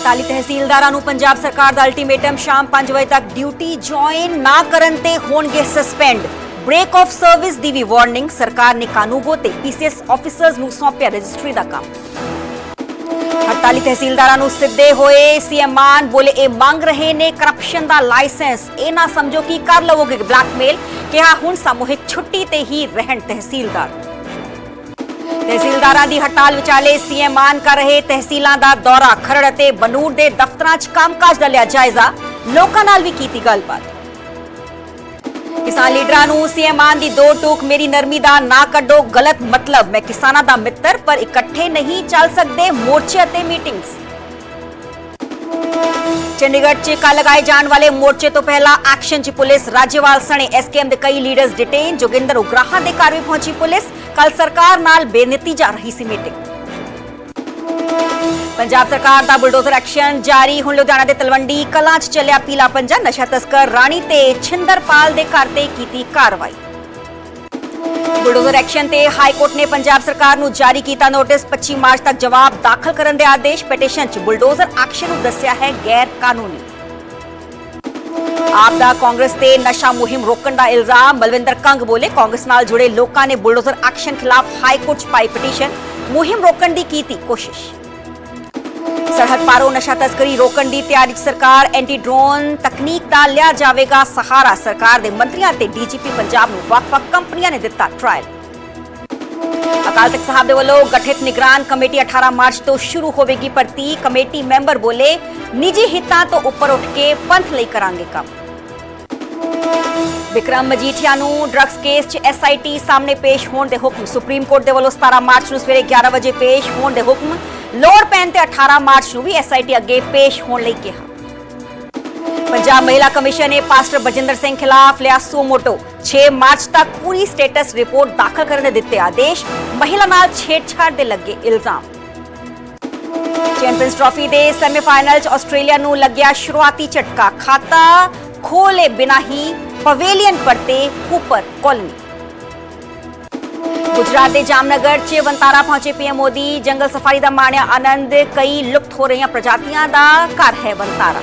48 ਤਹਿਸੀਲਦਾਰਾਂ ਨੂੰ ਪੰਜਾਬ ਸਰਕਾਰ ਦਾ ਅਲਟੀਮੇਟਮ ਸ਼ਾਮ 5 ਵਜੇ ਤੱਕ ਡਿਊਟੀ ਜੁਆਇਨ ਨਾ ਕਰਨ ਤੇ ਹੋਣਗੇ ਸਸਪੈਂਡ ਬ੍ਰੇਕ ਆਫ ਸਰਵਿਸ ਦੀ ਵੀ ਵਾਰਨਿੰਗ ਸਰਕਾਰ ਨੇ ਕਾਨੂੰਗੋ ਤੇ ਪੀਸੀਐਸ ਆਫੀਸਰਸ ਨੂੰ ਸੌਂਪਿਆ ਰਜਿਸਟਰੀ ਦਾ ਕੰਮ 48 ਤਹਿਸੀਲਦਾਰਾਂ ਨੂੰ ਸਿੱਧੇ ਹੋਏ ਸੀਐਮ ਮਾਨ ਬੋਲੇ ਇਹ ਮੰਗ ਰਹੇ ਨੇ ਕਰਪਸ਼ਨ ਦਾ ਲਾਇਸੈਂਸ ਇਹ ਨਾ ਸਮਝੋ ਕਿ ਕਰ ਲਵੋਗੇ ਬਲੈਕਮੇਲ ਕਿਹਾ ਹੁਣ ਸਮੂਹਿਕ ਛੁੱਟੀ ਤੇ ਹੀ ਰਹਿਣ ਤਹਿਸੀਲਦਾਰ ਤਹਿਸੀਲਦਾਰਾਂ ਦੀ ਹੜਤਾਲ ਵਿਚਾਲੇ ਸੀਐਮ ਮਾਨ ਕਰ ਰਹੇ ਤਹਿਸੀਲਾਂ ਦਾ ਦੌਰਾ, ਖਰੜ ਅਤੇ ਬਨੂੜ ਦੇ ਦਫ਼ਤਰਾਂ 'ਚ ਕੰਮਕਾਜ ਦਾ ਲਿਆ ਜਾਇਜ਼ਾ, ਲੋਕਾਂ ਨਾਲ ਵੀ ਕੀਤੀ ਗੱਲਬਾਤ। ਕਿਸਾਨ ਲੀਡਰਾਂ ਨੂੰ ਸੀਐਮ ਮਾਨ ਦੀ ਦੋ ਟੂਕ, ਮੇਰੀ ਨਰਮੀ ਦਾ ਨਾ ਕੱਢੋ, ਗਲਤ ਮਤਲਬ। ਮੈਂ ਕਿਸਾਨਾਂ ਦਾ ਮਿੱਤਰ, ਪਰ ਇਕੱਠੇ ਨਹੀਂ ਚੱਲ ਸਕਦੇ ਮੋਰਚੇ ਅਤੇ ਮੀਟਿੰਗਸ। ਚੰਡੀਗੜ੍ਹ 'ਚ ਕੱਲ ਲਗਾਏ ਜਾਣ ਵਾਲੇ ਮੋਰਚੇ ਤੋਂ ਪਹਿਲਾਂ ਐਕਸ਼ਨ 'ਚ ਪੁਲਿਸ, ਰਾਜੇਵਾਲ ਸਣੇ ਐਸਕੇਐਮ ਦੇ ਕਈ ਲੀਡਰਸ ਡਿਟੇਨ ਜੋਗਿੰਦਰ ਉਗਰਾਹਾਂ ਦੇ ਘਰ ਵੀ ਪਹੁੰਚੀ ਪੁਲਿਸ। ਕੱਲ ਸਰਕਾਰ ਨਾਲ ਬੇਨਤੀ ਜਾ ਰਹੀ ਸੀ ਮੀਟਿੰਗ। ਪੰਜਾਬ ਸਰਕਾਰ ਦਾ ਬੁਲਡੋਜ਼ਰ ਐਕਸ਼ਨ ਜਾਰੀ। ਹੁਣ ਲੁਧਿਆਣਾ ਦੇ ਤਲਵੰਡੀ ਕਲਾਂ 'ਚ ਚੱਲਿਆ ਪੀਲਾ ਪੰਜਾ। ਨਸ਼ਾ ਤਸਕਰ ਰਾਣੀ ਤੇ ਛਿੰਦਰਪਾਲ ਦੇ ਘਰ ਤੇ ਕੀਤੀ ਕਾਰਵਾਈ। ਬੁਲਡੋਜ਼ਰ ਐਕਸ਼ਨ ਤੇ ਹਾਈ ਕੋਰਟ ਨੇ ਪੰਜਾਬ ਸਰਕਾਰ ਨੂੰ ਜਾਰੀ ਕੀਤਾ ਨੋਟਿਸ। 25 ਮਾਰਚ ਤੱਕ ਜਵਾਬ ਦਾਖਲ ਕਰਨ ਦੇ ਆਦੇਸ਼ ਪਟੀਸ਼ਨ 'ਚ ਬੁਲਡੋਜ਼ਰ ਐਕਸ਼ਨ ਨੂੰ ਦੱਸਿਆ ਹੈ ਗੈਰ ਕਾਨੂੰਨੀ ਆਪ ਦਾ ਕਾਂਗਰਸ ਤੇ ਨਸ਼ਾ ਮੁਹਿੰਮ ਰੋਕਣ ਦਾ ਇਲਜ਼ਾਮ। ਬਲਵਿੰਦਰ ਕੰਗ ਬੋਲੇ ਕਾਂਗਰਸ ਨਾਲ ਜੁੜੇ ਲੋਕਾਂ ਨੇ ਬੁਲਡੋਜ਼ਰ ਐਕਸ਼ਨ ਖਿਲਾਫ ਹਾਈ ਕੋਰਟ 'ਚ ਪਾਈ ਪਟੀਸ਼ਨ। ਮੁਹਿੰਮ ਰੋਕਣ ਦੀ ਕੀਤੀ ਕੋਸ਼ਿਸ਼। ਸਰਹੱਦ ਪਾਰੋਂ ਨਸ਼ਾ ਤਸਕਰੀ ਰੋਕਣ ਦੀ ਤਿਆਰੀ ਸਰਕਾਰ ਐਂਟੀ ਡਰੋਨ ਤਕਨੀਕ ਦਾ ਲਿਆ ਜਾਵੇਗਾ। ਸਹਾਰਾ ਸਰਕਾਰ ਦੇ ਮੰਤਰੀਆਂ ਤੇ ਡੀਜੀਪੀ ਪੰਜਾਬ ਨੂੰ ਵੱਖ-ਵੱਖ ਕੰਪਨੀਆਂ ਨੇ ਦਿੱਤਾ ਟ੍ਰਾਇਲ ਅਕਾਲ ਤਖਤ ਸਾਹਿਬ ਦੇ ਵੱਲੋਂ ਗਠਿਤ ਨਿਗਰਾਨ ਕਮੇਟੀ 18 ਮਾਰਚ ਤੋਂ ਸ਼ੁਰੂ ਹੋਵੇਗੀ ਭਰਤੀ ਕਮੇਟੀ ਮੈਂਬਰ ਬੋਲੇ, ਨਿੱਜੀ ਹਿੱਤਾਂ ਤੋਂ ਉੱਪਰ ਉੱਠ ਕੇ ਪੰਥ ਲਈ ਕਰਾਂਗੇ ਕੰਮ। ਵਿਕਰਮ ਮਜੀਠੀਆ ਨੂੰ ਡਰੱਗਸ ਕੇਸ 'ਚ ਐਸਆਈਟੀ ਸਾਹਮਣੇ ਪੇਸ਼ ਹੋਣ ਦੇ ਹੁਕਮ। ਸੁਪਰੀਮ ਕੋਰਟ ਦੇ ਵੱਲੋਂ 17 ਮਾਰਚ ਨੂੰ ਸਵੇਰੇ 11 ਵਜੇ ਪੇਸ਼ ਹੋਣ ਦੇ ਹੁਕਮ। ਲੋੜ ਪੈਣ ਤੇ 18 ਮਾਰਚ ਨੂੰ ਵੀ ਐਸਆਈਟੀ ਅੱਗੇ ਪੇਸ਼ ਹੋਣ ਲਈ ਕਿਹਾ। ਪੰਜਾਬ ਮਹਿਲਾ ਕਮਿਸ਼ਨ ਨੇ ਪਾਸਟਰ ਬਜਿੰਦਰ ਸਿੰਘ ਖਿਲਾਫ ਲਿਆ ਸੂ 6 ਮਾਰਚ ਤੱਕ ਪੂਰੀ ਸਟੇਟਸ ਰਿਪੋਰਟ ਦਾਖਲ ਕਰਨ ਦੇ ਦਿੱਤੇ ਆਦੇਸ਼, ਮਹਿਲਾ ਨਾਲ ਛੇੜਛਾੜ ਦੇ ਲੱਗੇ ਇਲਜ਼ਾਮ। ਚੈਂਪੀਅਨਸ ਟਰਾਫੀ ਦੇ ਸੈਮੀਫਾਈਨਲ 'ਚ ਆਸਟ੍ਰੇਲੀਆ ਨੂੰ ਲੱਗਿਆ ਸ਼ੁਰੂਆਤੀ ਝਟਕਾ। ਖਾਤਾ ਖੋਲੇ ਬਿਨਾ ਹੀ ਪਵੇਲੀਅਨ ਪਰਤੇ ਕੂਪਰ ਕਾਲੋਨੀ। ਗੁਜਰਾਤ ਦੇ ਜਾਮਨਗਰ 'ਚ ਵੰਤਾਰਾ ਪਹੁੰਚੇ ਪੀਐਮ ਮੋਦੀ ਜੰਗਲ ਸਫਾਰੀ ਦਾ ਮਾਣਿਆ ਆਨੰਦ ਕਈ ਲੁਪਤ ਹੋ ਰਹੀਆਂ ਪ੍ਰਜਾਤੀਆਂ ਦਾ ਘਰ ਹੈ ਵੰਤਾਰਾ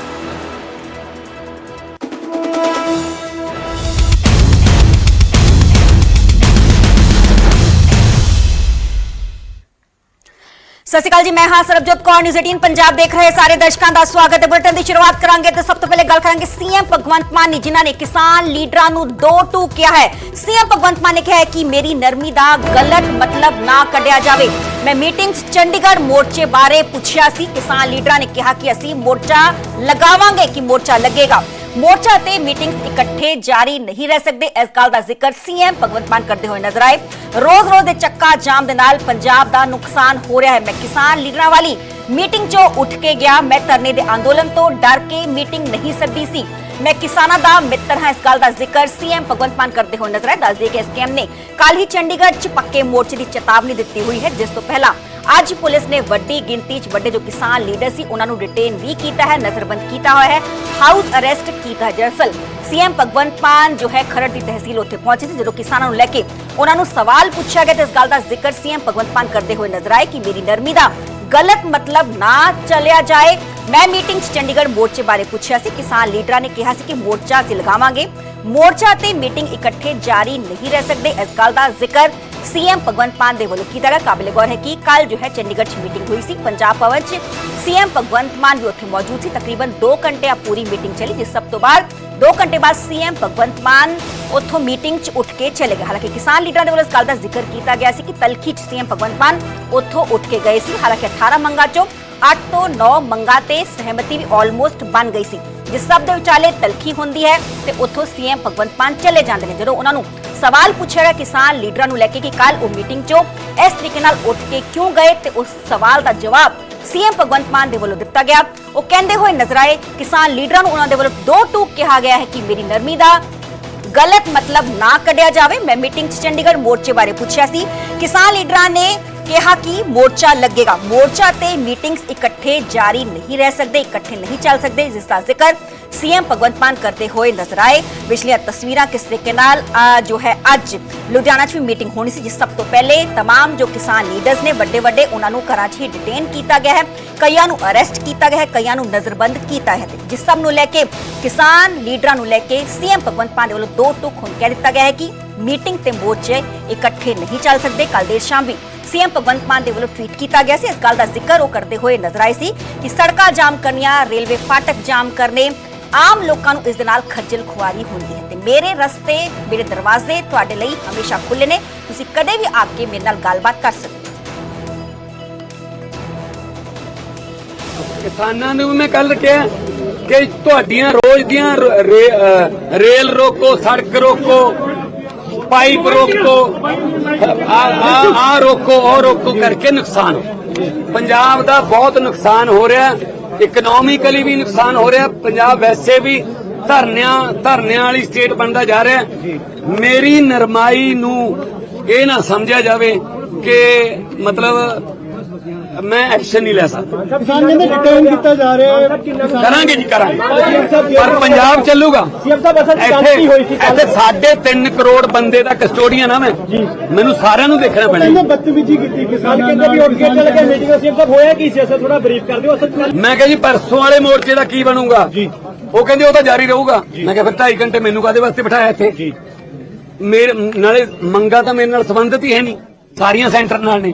ਸਤਿ ਸ਼੍ਰੀ ਅਕਾਲ ਜੀ, ਮੈਂ ਹਾਂ ਸਰਬਜੋਤ ਕੌਰ ਨਿਊਜ਼ 18 ਪੰਜਾਬ ਦੇਖ ਰਹੇ ਸਾਰੇ ਦਰਸ਼ਕਾਂ ਦਾ ਸਵਾਗਤ ਹੈ ਬੁਲੇਟਿਨ ਦੀ ਸ਼ੁਰੂਆਤ ਕਰਾਂਗੇ ਤੇ ਸਭ ਤੋਂ ਪਹਿਲੇ ਗੱਲ ਕਰਾਂਗੇ ਸੀਐਮ ਭਗਵੰਤ ਮਾਨ ਨੇ, ਜਿਨ੍ਹਾਂ ਨੇ ਕਿਸਾਨ ਲੀਡਰਾਂ ਨੂੰ ਦੋ ਟੂ ਕਿਹਾ ਹੈ। ਸੀਐਮ ਭਗਵੰਤ ਮਾਨ ਨੇ ਕਿਹਾ ਹੈ ਕਿ ਮੇਰੀ ਨਰਮੀ ਦਾ ਗਲਤ ਮਤਲਬ ਨਾ ਕੱਢਿਆ ਜਾਵੇ। ਮੈਂ ਮੀਟਿੰਗ 'ਚ ਚੰਡੀਗੜ੍ਹ ਮੋਰਚੇ ਬਾਰੇ ਪੁੱਛਿਆ ਸੀ। ਕਿਸਾਨ ਲੀਡਰਾਂ ਨੇ ਕਿਹਾ ਕਿ ਅਸੀਂ ਮੋਰਚਾ ਲਗਾਵਾਂਗੇ, ਕਿ ਮੋਰਚਾ ਲੱਗੇਗਾ। ਮੋਰਚਾ ਤੇ ਮੀਟਿੰਗਸ ਇਕੱਠੇ ਜਾਰੀ ਨਹੀਂ ਰਹਿ ਸਕਦੇ। ਇਸ ਗੱਲ ਦਾ ਜ਼ਿਕਰ ਸੀਐਮ ਭਗਵੰਤ ਮਾਨ ਕਰਦੇ ਹੋਏ ਨਜ਼ਰ ਆਏ। ਰੋਜ਼-ਰੋਜ਼ ਦੇ ਚੱਕਾ ਜਾਮ ਦੇ ਨਾਲ ਪੰਜਾਬ ਦਾ ਨੁਕਸਾਨ ਹੋ ਰਿਹਾ ਹੈ। ਮੈਂ ਕਿਸਾਨ ਲੀਡਰਾਂ ਵਾਲੀ ਮੀਟਿੰਗ 'ਚੋਂ ਉੱਠ ਕੇ ਗਿਆ। ਮੈਂ ਧਰਨੇ ਦੇ ਅੰਦੋਲਨ ਤੋਂ ਡਰ ਕੇ ਮੀਟਿੰਗ ਨਹੀਂ ਸੱਦੀ ਸੀ। ਮੈਂ ਕਿਸਾਨਾਂ ਦਾ ਮਿੱਤਰ ਹਾਂ। ਇਸ ਗੱਲ ਦਾ ਜ਼ਿਕਰ ਸੀਐਮ ਭਗਵੰਤ ਮਾਨ ਕਰਦੇ ਹੋਏ ਨਜ਼ਰ ਆਏ। ਦੱਸ ਕਿ ਐਸਕੇਐਮ ਨੇ ਕੱਲ ਹੀ ਚੰਡੀਗੜ੍ਹ 'ਚ ਪੱਕੇ ਮੋਰਚੇ ਦੀ ਚੇਤਾਵਨੀ ਦਿੱਤੀ ਹੋਈ ਹੈ। ਜਿਸ ਤੋਂ ਪਹਿਲਾਂ ਅੱਜ ਪੁਲਿਸ ਨੇ ਵੱਡੀ ਗਿਣਤੀ 'ਚ ਵੱਡੇ ਜੋ ਕਿਸਾਨ ਲੀਡਰ ਸੀ, ਉਹਨਾਂ ਨੂੰ ਡਿਟੇਨ ਵੀ ਕੀਤਾ ਹੈ, ਨਜ਼ਰਬੰਦ ਕੀਤਾ ਹੋਇਆ ਹੈ। ਹਾਊਸ ਅਰੈਸਟ ਕੀਤਾ ਦਰਅਸਲ ਸੀਐਮ ਭਗਵੰਤ ਮਾਨ ਜੋ ਹੈ, ਖਰੜ ਦੀ ਤਹਿਸੀਲ ਉੱਥੇ ਪਹੁੰਚੇ ਸੀ, ਜਦੋਂ ਕਿਸਾਨਾਂ ਨੂੰ ਲੈ ਕੇ ਉਹਨਾਂ ਨੂੰ ਸਵਾਲ ਪੁੱਛਿਆ ਗਿਆ ਤੇ ਇਸ ਗੱਲ ਦਾ ਜ਼ਿਕਰ ਸੀਐਮ ਭਗਵੰਤ ਮਾਨ ਕਰਦੇ ਹੋਏ ਨਜ਼ਰ ਆਏ ਕਿ ਮੇਰੀ ਨਰਮੀ ਦਾ ਗਲਤ ਮਤਲਬ ਨਾ ਚਲਿਆ ਜਾਏ। ਮੈਂ ਮੀਟਿੰਗ 'ਚ ਚੰਡੀਗੜ੍ਹ ਮੋਰਚੇ ਬਾਰੇ ਪੁੱਛਿਆ ਸੀ। ਕਿਸਾਨ ਲੀਡਰਾਂ ਨੇ ਕਿਹਾ ਸੀ ਕਿ ਮੋਰਚਾ ਅਸੀਂ ਲਗਾਵਾਂਗੇ। ਮੋਰਚਾ ਤੇ ਮੀਟਿੰਗ ਇਕੱਠੇ ਜਾਰੀ ਨਹੀਂ ਰਹਿ ਸਕਦੇ ਇਸ ਗੱਲ ਦਾ ਜ਼ਿਕਰ ਸੀਐਮ ਭਗਵੰਤ ਮਾਨ ਦੇ ਵੱਲੋਂ ਕੀਤਾ ਗਿਆ ਕਾਬਿਲੇ ਗੌਰ ਹੈ ਕਿ ਕੱਲ ਜੋ ਹੈ ਚੰਡੀਗੜ੍ਹ 'ਚ ਮੀਟਿੰਗ ਹੋਈ ਸੀ ਪੰਜਾਬ ਭਵਨ 'ਚ ਸੀਐਮ ਭਗਵੰਤ ਮਾਨ ਵੀ ਉੱਥੇ ਮੌਜੂਦ ਸੀ ਤਕਰੀਬਨ 2 ਘੰਟੇ ਆ ਪੂਰੀ ਮੀਟਿੰਗ ਚੱਲੀ ਜਿਸ ਸਭ ਤੋਂ ਬਾਅਦ 2 ਘੰਟੇ ਬਾਅਦ ਸੀਐਮ ਭਗਵੰਤ ਮਾਨ ਉੱਥੋਂ ਮੀਟਿੰਗ 'ਚ ਉੱਠ ਕੇ ਚਲੇ ਗਏ ਹਾਲਾਂਕਿ ਕਿਸਾਨ ਲੀਡਰਾਂ ਦੇ ਵੱਲੋਂ ਇਸ ਗੱਲ ਦਾ ਜ਼ਿਕਰ ਕੀਤਾ ਗਿਆ ਸੀ ਕਿ ਤਲਖੀ 'ਚ ਸੀਐਮ ਭਗਵੰਤ ਮਾਨ ਉੱਥੋਂ ਉੱਠ ਕੇ ਗਏ ਸੀ ਹਾਲਾਂਕਿ 18 ਮੰਗਾਂ 'ਚੋਂ 8 ਤੋਂ 9 ਮੰਗਾਂ ਤੇ ਸਹਿਮਤੀ ਵੀ ਆਲਮੋਸਟ ਬਣ ਗਈ ਸੀ ਜਿਸ ਸਭ ਦੇ ਵਿਚਾਲੇ ਤਲਖੀ ਹੁੰਦੀ ਹੈ ਤੇ ਉੱਥੋਂ ਸੀਐਮ ਭਗਵੰਤ ਮਾਨ ਚਲੇ ਜਾਂਦੇ ਨੇ। ਜਦੋਂ ਉਹਨਾਂ ਨੂੰ ਸਵਾਲ ਪੁੱਛਿਆ ਗਿਆ ਕਿਸਾਨ ਲੀਡਰਾਂ ਨੂੰ ਲੈ ਕੇ ਕਿ ਕੱਲ ਉਹ ਮੀਟਿੰਗ 'ਚੋਂ ਇਸ ਤਰੀਕੇ ਨਾਲ ਉੱਠ ਕੇ ਕਿਉਂ ਗਏ ਤੇ ਉਸ ਸਵਾਲ ਦਾ ਜਵਾਬ ਸੀਐਮ ਭਗਵੰਤ ਮਾਨ ਦੇ ਵੱਲੋਂ ਦਿੱਤਾ ਗਿਆ। ਉਹ ਕਹਿੰਦੇ ਹੋਏ ਨਜ਼ਰ ਆਏ, ਕਿਸਾਨ ਲੀਡਰਾਂ ਨੂੰ ਉਹਨਾਂ ਦੇ ਵੱਲੋਂ ਦੋ ਟੂਕ ਕਿਹਾ ਗਿਆ ਹੈ ਕਿ ਮੇਰੀ ਨਰਮੀ ਦਾ ਗਲਤ ਮਤਲਬ ਨਾ ਕੱਢਿਆ ਜਾਵੇ। ਮੈਂ ਮੀਟਿੰਗ 'ਚ ਚੰਡੀਗੜ੍ਹ ਮੋਰਚੇ ਬਾਰੇ ਪੁੱਛਿਆ ਸੀ। ਕਿਸਾਨ ਲੀਡਰਾਂ ਨੇ ਕਿਹਾ ਕਿ ਮੋਰਚਾ ਲੱਗੇਗਾ ਮੋਰਚਾ ਤੇ ਮੀਟਿੰਗਸ ਇਕੱਠੇ ਜਾਰੀ ਨਹੀਂ ਰਹਿ ਸਕਦੇ ਇਕੱਠੇ ਨਹੀਂ ਚੱਲ ਸਕਦੇ ਜਿਸ ਦਾ ਜ਼ਿਕਰ ਸੀਐਮ ਭਗਵੰਤ ਮਾਨ ਕਰਦੇ ਹੋਏ ਨਜ਼ਰ ਆਏ ਪਿਛਲੀਆਂ ਤਸਵੀਰਾਂ ਕਿਸ ਤਰੀਕੇ ਨਾਲ ਅਹ, ਜੋ ਹੈ ਅੱਜ ਲੁਧਿਆਣਾ 'ਚ ਵੀ ਮੀਟਿੰਗ ਹੋਣੀ ਸੀ ਜਿਸ ਸਭ ਤੋਂ ਪਹਿਲੇ तमाम ਜੋ ਕਿਸਾਨ ਲੀਡਰਸ ਨੇ ਵੱਡੇ ਵੱਡੇ ਉਹਨਾਂ ਨੂੰ ਘਰਾਂ 'ਚ ਹੀ ਡਿਟੇਨ ਕੀਤਾ ਗਿਆ ਹੈ ਕਈਆਂ ਨੂੰ ਅਰੈਸਟ ਕੀਤਾ ਗਿਆ ਹੈ ਕਈਆਂ ਨੂੰ ਨਜ਼ਰਬੰਦ ਕੀਤਾ ਹੈ ਤੇ ਜਿਸ ਸਭ ਨੂੰ ਲੈ ਕੇ ਕਿਸਾਨ ਲੀਡਰਾਂ ਨੂੰ ਲੈ ਕੇ ਸੀਐਮ ਭਗਵੰਤ ਮਾਨ ਦੇ ਵੱਲੋਂ ਦੋ ਟੁਕ ਹੁਣ ਕਹਿ ਦਿੱਤਾ ਗਿਆ ਹੈ ਕਿ ਮੀਟਿੰਗ ਤੇ ਮੋਰਚੇ ਇਕੱਠੇ ਨਹੀਂ ਚੱਲ ਸਕਦੇ ਕੱਲ ਦੇਰ ਸ਼ਾਮ ਵੀ ਸੀਐਮ ਭਗਵੰਤ ਮਾਨ ਦੇ ਵੱਲੋਂ ਟਵੀਟ ਕੀਤਾ ਗਿਆ ਸੀ। ਇਸ ਗੱਲ ਦਾ ਜ਼ਿਕਰ ਉਹ ਕਰਦੇ ਹੋਏ ਨਜ਼ਰ ਆਏ ਸੀ ਕਿ ਸੜਕਾਂ ਜਾਮ ਕਰਨੀਆਂ, ਰੇਲਵੇ ਫਾਟਕ ਜਾਮ ਕਰਨੇ, ਆਮ ਲੋਕਾਂ ਨੂੰ ਇਸ ਦੇ ਨਾਲ ਖੱਜਲ ਖੁਆਰੀ ਹੁੰਦੀ ਹੈ। ਤੇ ਮੇਰੇ ਰਸਤੇ, ਮੇਰੇ ਦਰਵਾਜ਼ੇ ਤੁਹਾਡੇ ਲਈ ਹਮੇਸ਼ਾ ਖੁੱਲੇ ਨੇ। ਤੁਸੀਂ ਕਦੇ ਵੀ ਆ ਕੇ ਮੇਰੇ ਨਾਲ ਗੱਲਬਾਤ ਕਰ ਸਕਦੇ ਕਿਸਾਨਾਂ ਨੂੰ ਮੈਂ ਕੱਲ ਕਿਹਾ ਕਿ ਤੁਹਾਡੀਆਂ ਰੋਜ਼ ਦੀਆਂ ਰੇਲ ਰੋਕੋ, ਸੜਕ ਰੋਕੋ। ਪਾਈਪ ਰੋਕੋ। ਆ ਆ ਆ ਰੋਕੋ, ਉਹ ਰੋਕੋ ਕਰਕੇ ਨੁਕਸਾਨ ਪੰਜਾਬ ਦਾ ਬਹੁਤ ਨੁਕਸਾਨ ਹੋ ਰਿਹਾ। ਇਕਨੋਮਿਕਲੀ ਵੀ ਨੁਕਸਾਨ ਹੋ ਰਿਹਾ। ਪੰਜਾਬ ਵੈਸੇ ਵੀ ਧਰਨਿਆਂ ਧਰਨਿਆਂ ਵਾਲੀ ਸਟੇਟ ਬਣਦਾ ਜਾ ਰਿਹਾ। ਮੇਰੀ ਨਰਮਾਈ ਨੂੰ ਇਹ ਨਾ ਸਮਝਿਆ ਜਾਵੇ ਕਿ ਮਤਲਬ ਮੈਂ ਐਕਸ਼ਨ ਨਹੀਂ ਲੈ ਸਕਦਾ। ਕਿਸਾਨ ਕਹਿੰਦੇ ਡਿਟੇਨ ਕੀਤਾ ਜਾ ਰਿਹਾ ਹੈ। ਕਰਾਂਗੇ ਜੀ ਕਰਾਂਗੇ। ਪਰ ਪੰਜਾਬ ਚੱਲੂਗਾ। ਇੱਥੇ ਕੀ ਹੋਈ ਸੀ ਕੱਲ੍ਹ? ਇੱਥੇ ਸਾਢੇ 3 ਕਰੋੜ ਬੰਦੇ ਦਾ ਕਸਟੋਡੀਅਨ ਆ ਮੈਂ। ਮੈਨੂੰ ਸਾਰਿਆਂ ਨੂੰ ਦੇਖਣਾ ਪੈਣਾ ਕਹਿੰਦੇ ਜੀ। ਬਦਤਮੀਜੀ ਕੀਤੀ ਕਿਸਾਨ ਕਹਿੰਦੇ ਵੀ ਉੱਠ ਕੇ ਚੱਲ ਗਏ ਮੀਟਿੰਗ ਸੀਐਮ ਸਾਹਿਬ ਹੋਇਆ ਕੀ ਸੀ? ਅਸਲ ਥੋੜਾ ਬਰੀਫ ਕਰ ਦਿਓ ਅਸਲ ਚ ਮੈਂ ਕਿਹਾ ਜੀ ਪਰਸੋਂ ਵਾਲੇ ਮੋਰਚੇ ਦਾ ਕੀ ਬਣੂਗਾ? ਜੀ। ਉਹ ਕਹਿੰਦੇ ਉਹ ਤਾਂ ਜਾਰੀ ਰਹੂਗਾ। ਮੈਂ ਕਿਹਾ ਫਿਰ 2.5 ਘੰਟੇ ਮੈਨੂੰ ਕਾਦੇ ਵਾਸਤੇ ਬਿਠਾਇਆ ਇੱਥੇ? ਜੀ। ਮੇਰੇ ਨਾਲੇ ਮੰਗਾ ਤਾਂ ਮੇਰੇ ਨਾਲ ਸੰਬੰਧਿਤ ਹੀ ਹੈ ਨਹੀਂ। ਸਾਰੀਆਂ ਸੈਂਟਰ ਨਾਲ ਨੇ।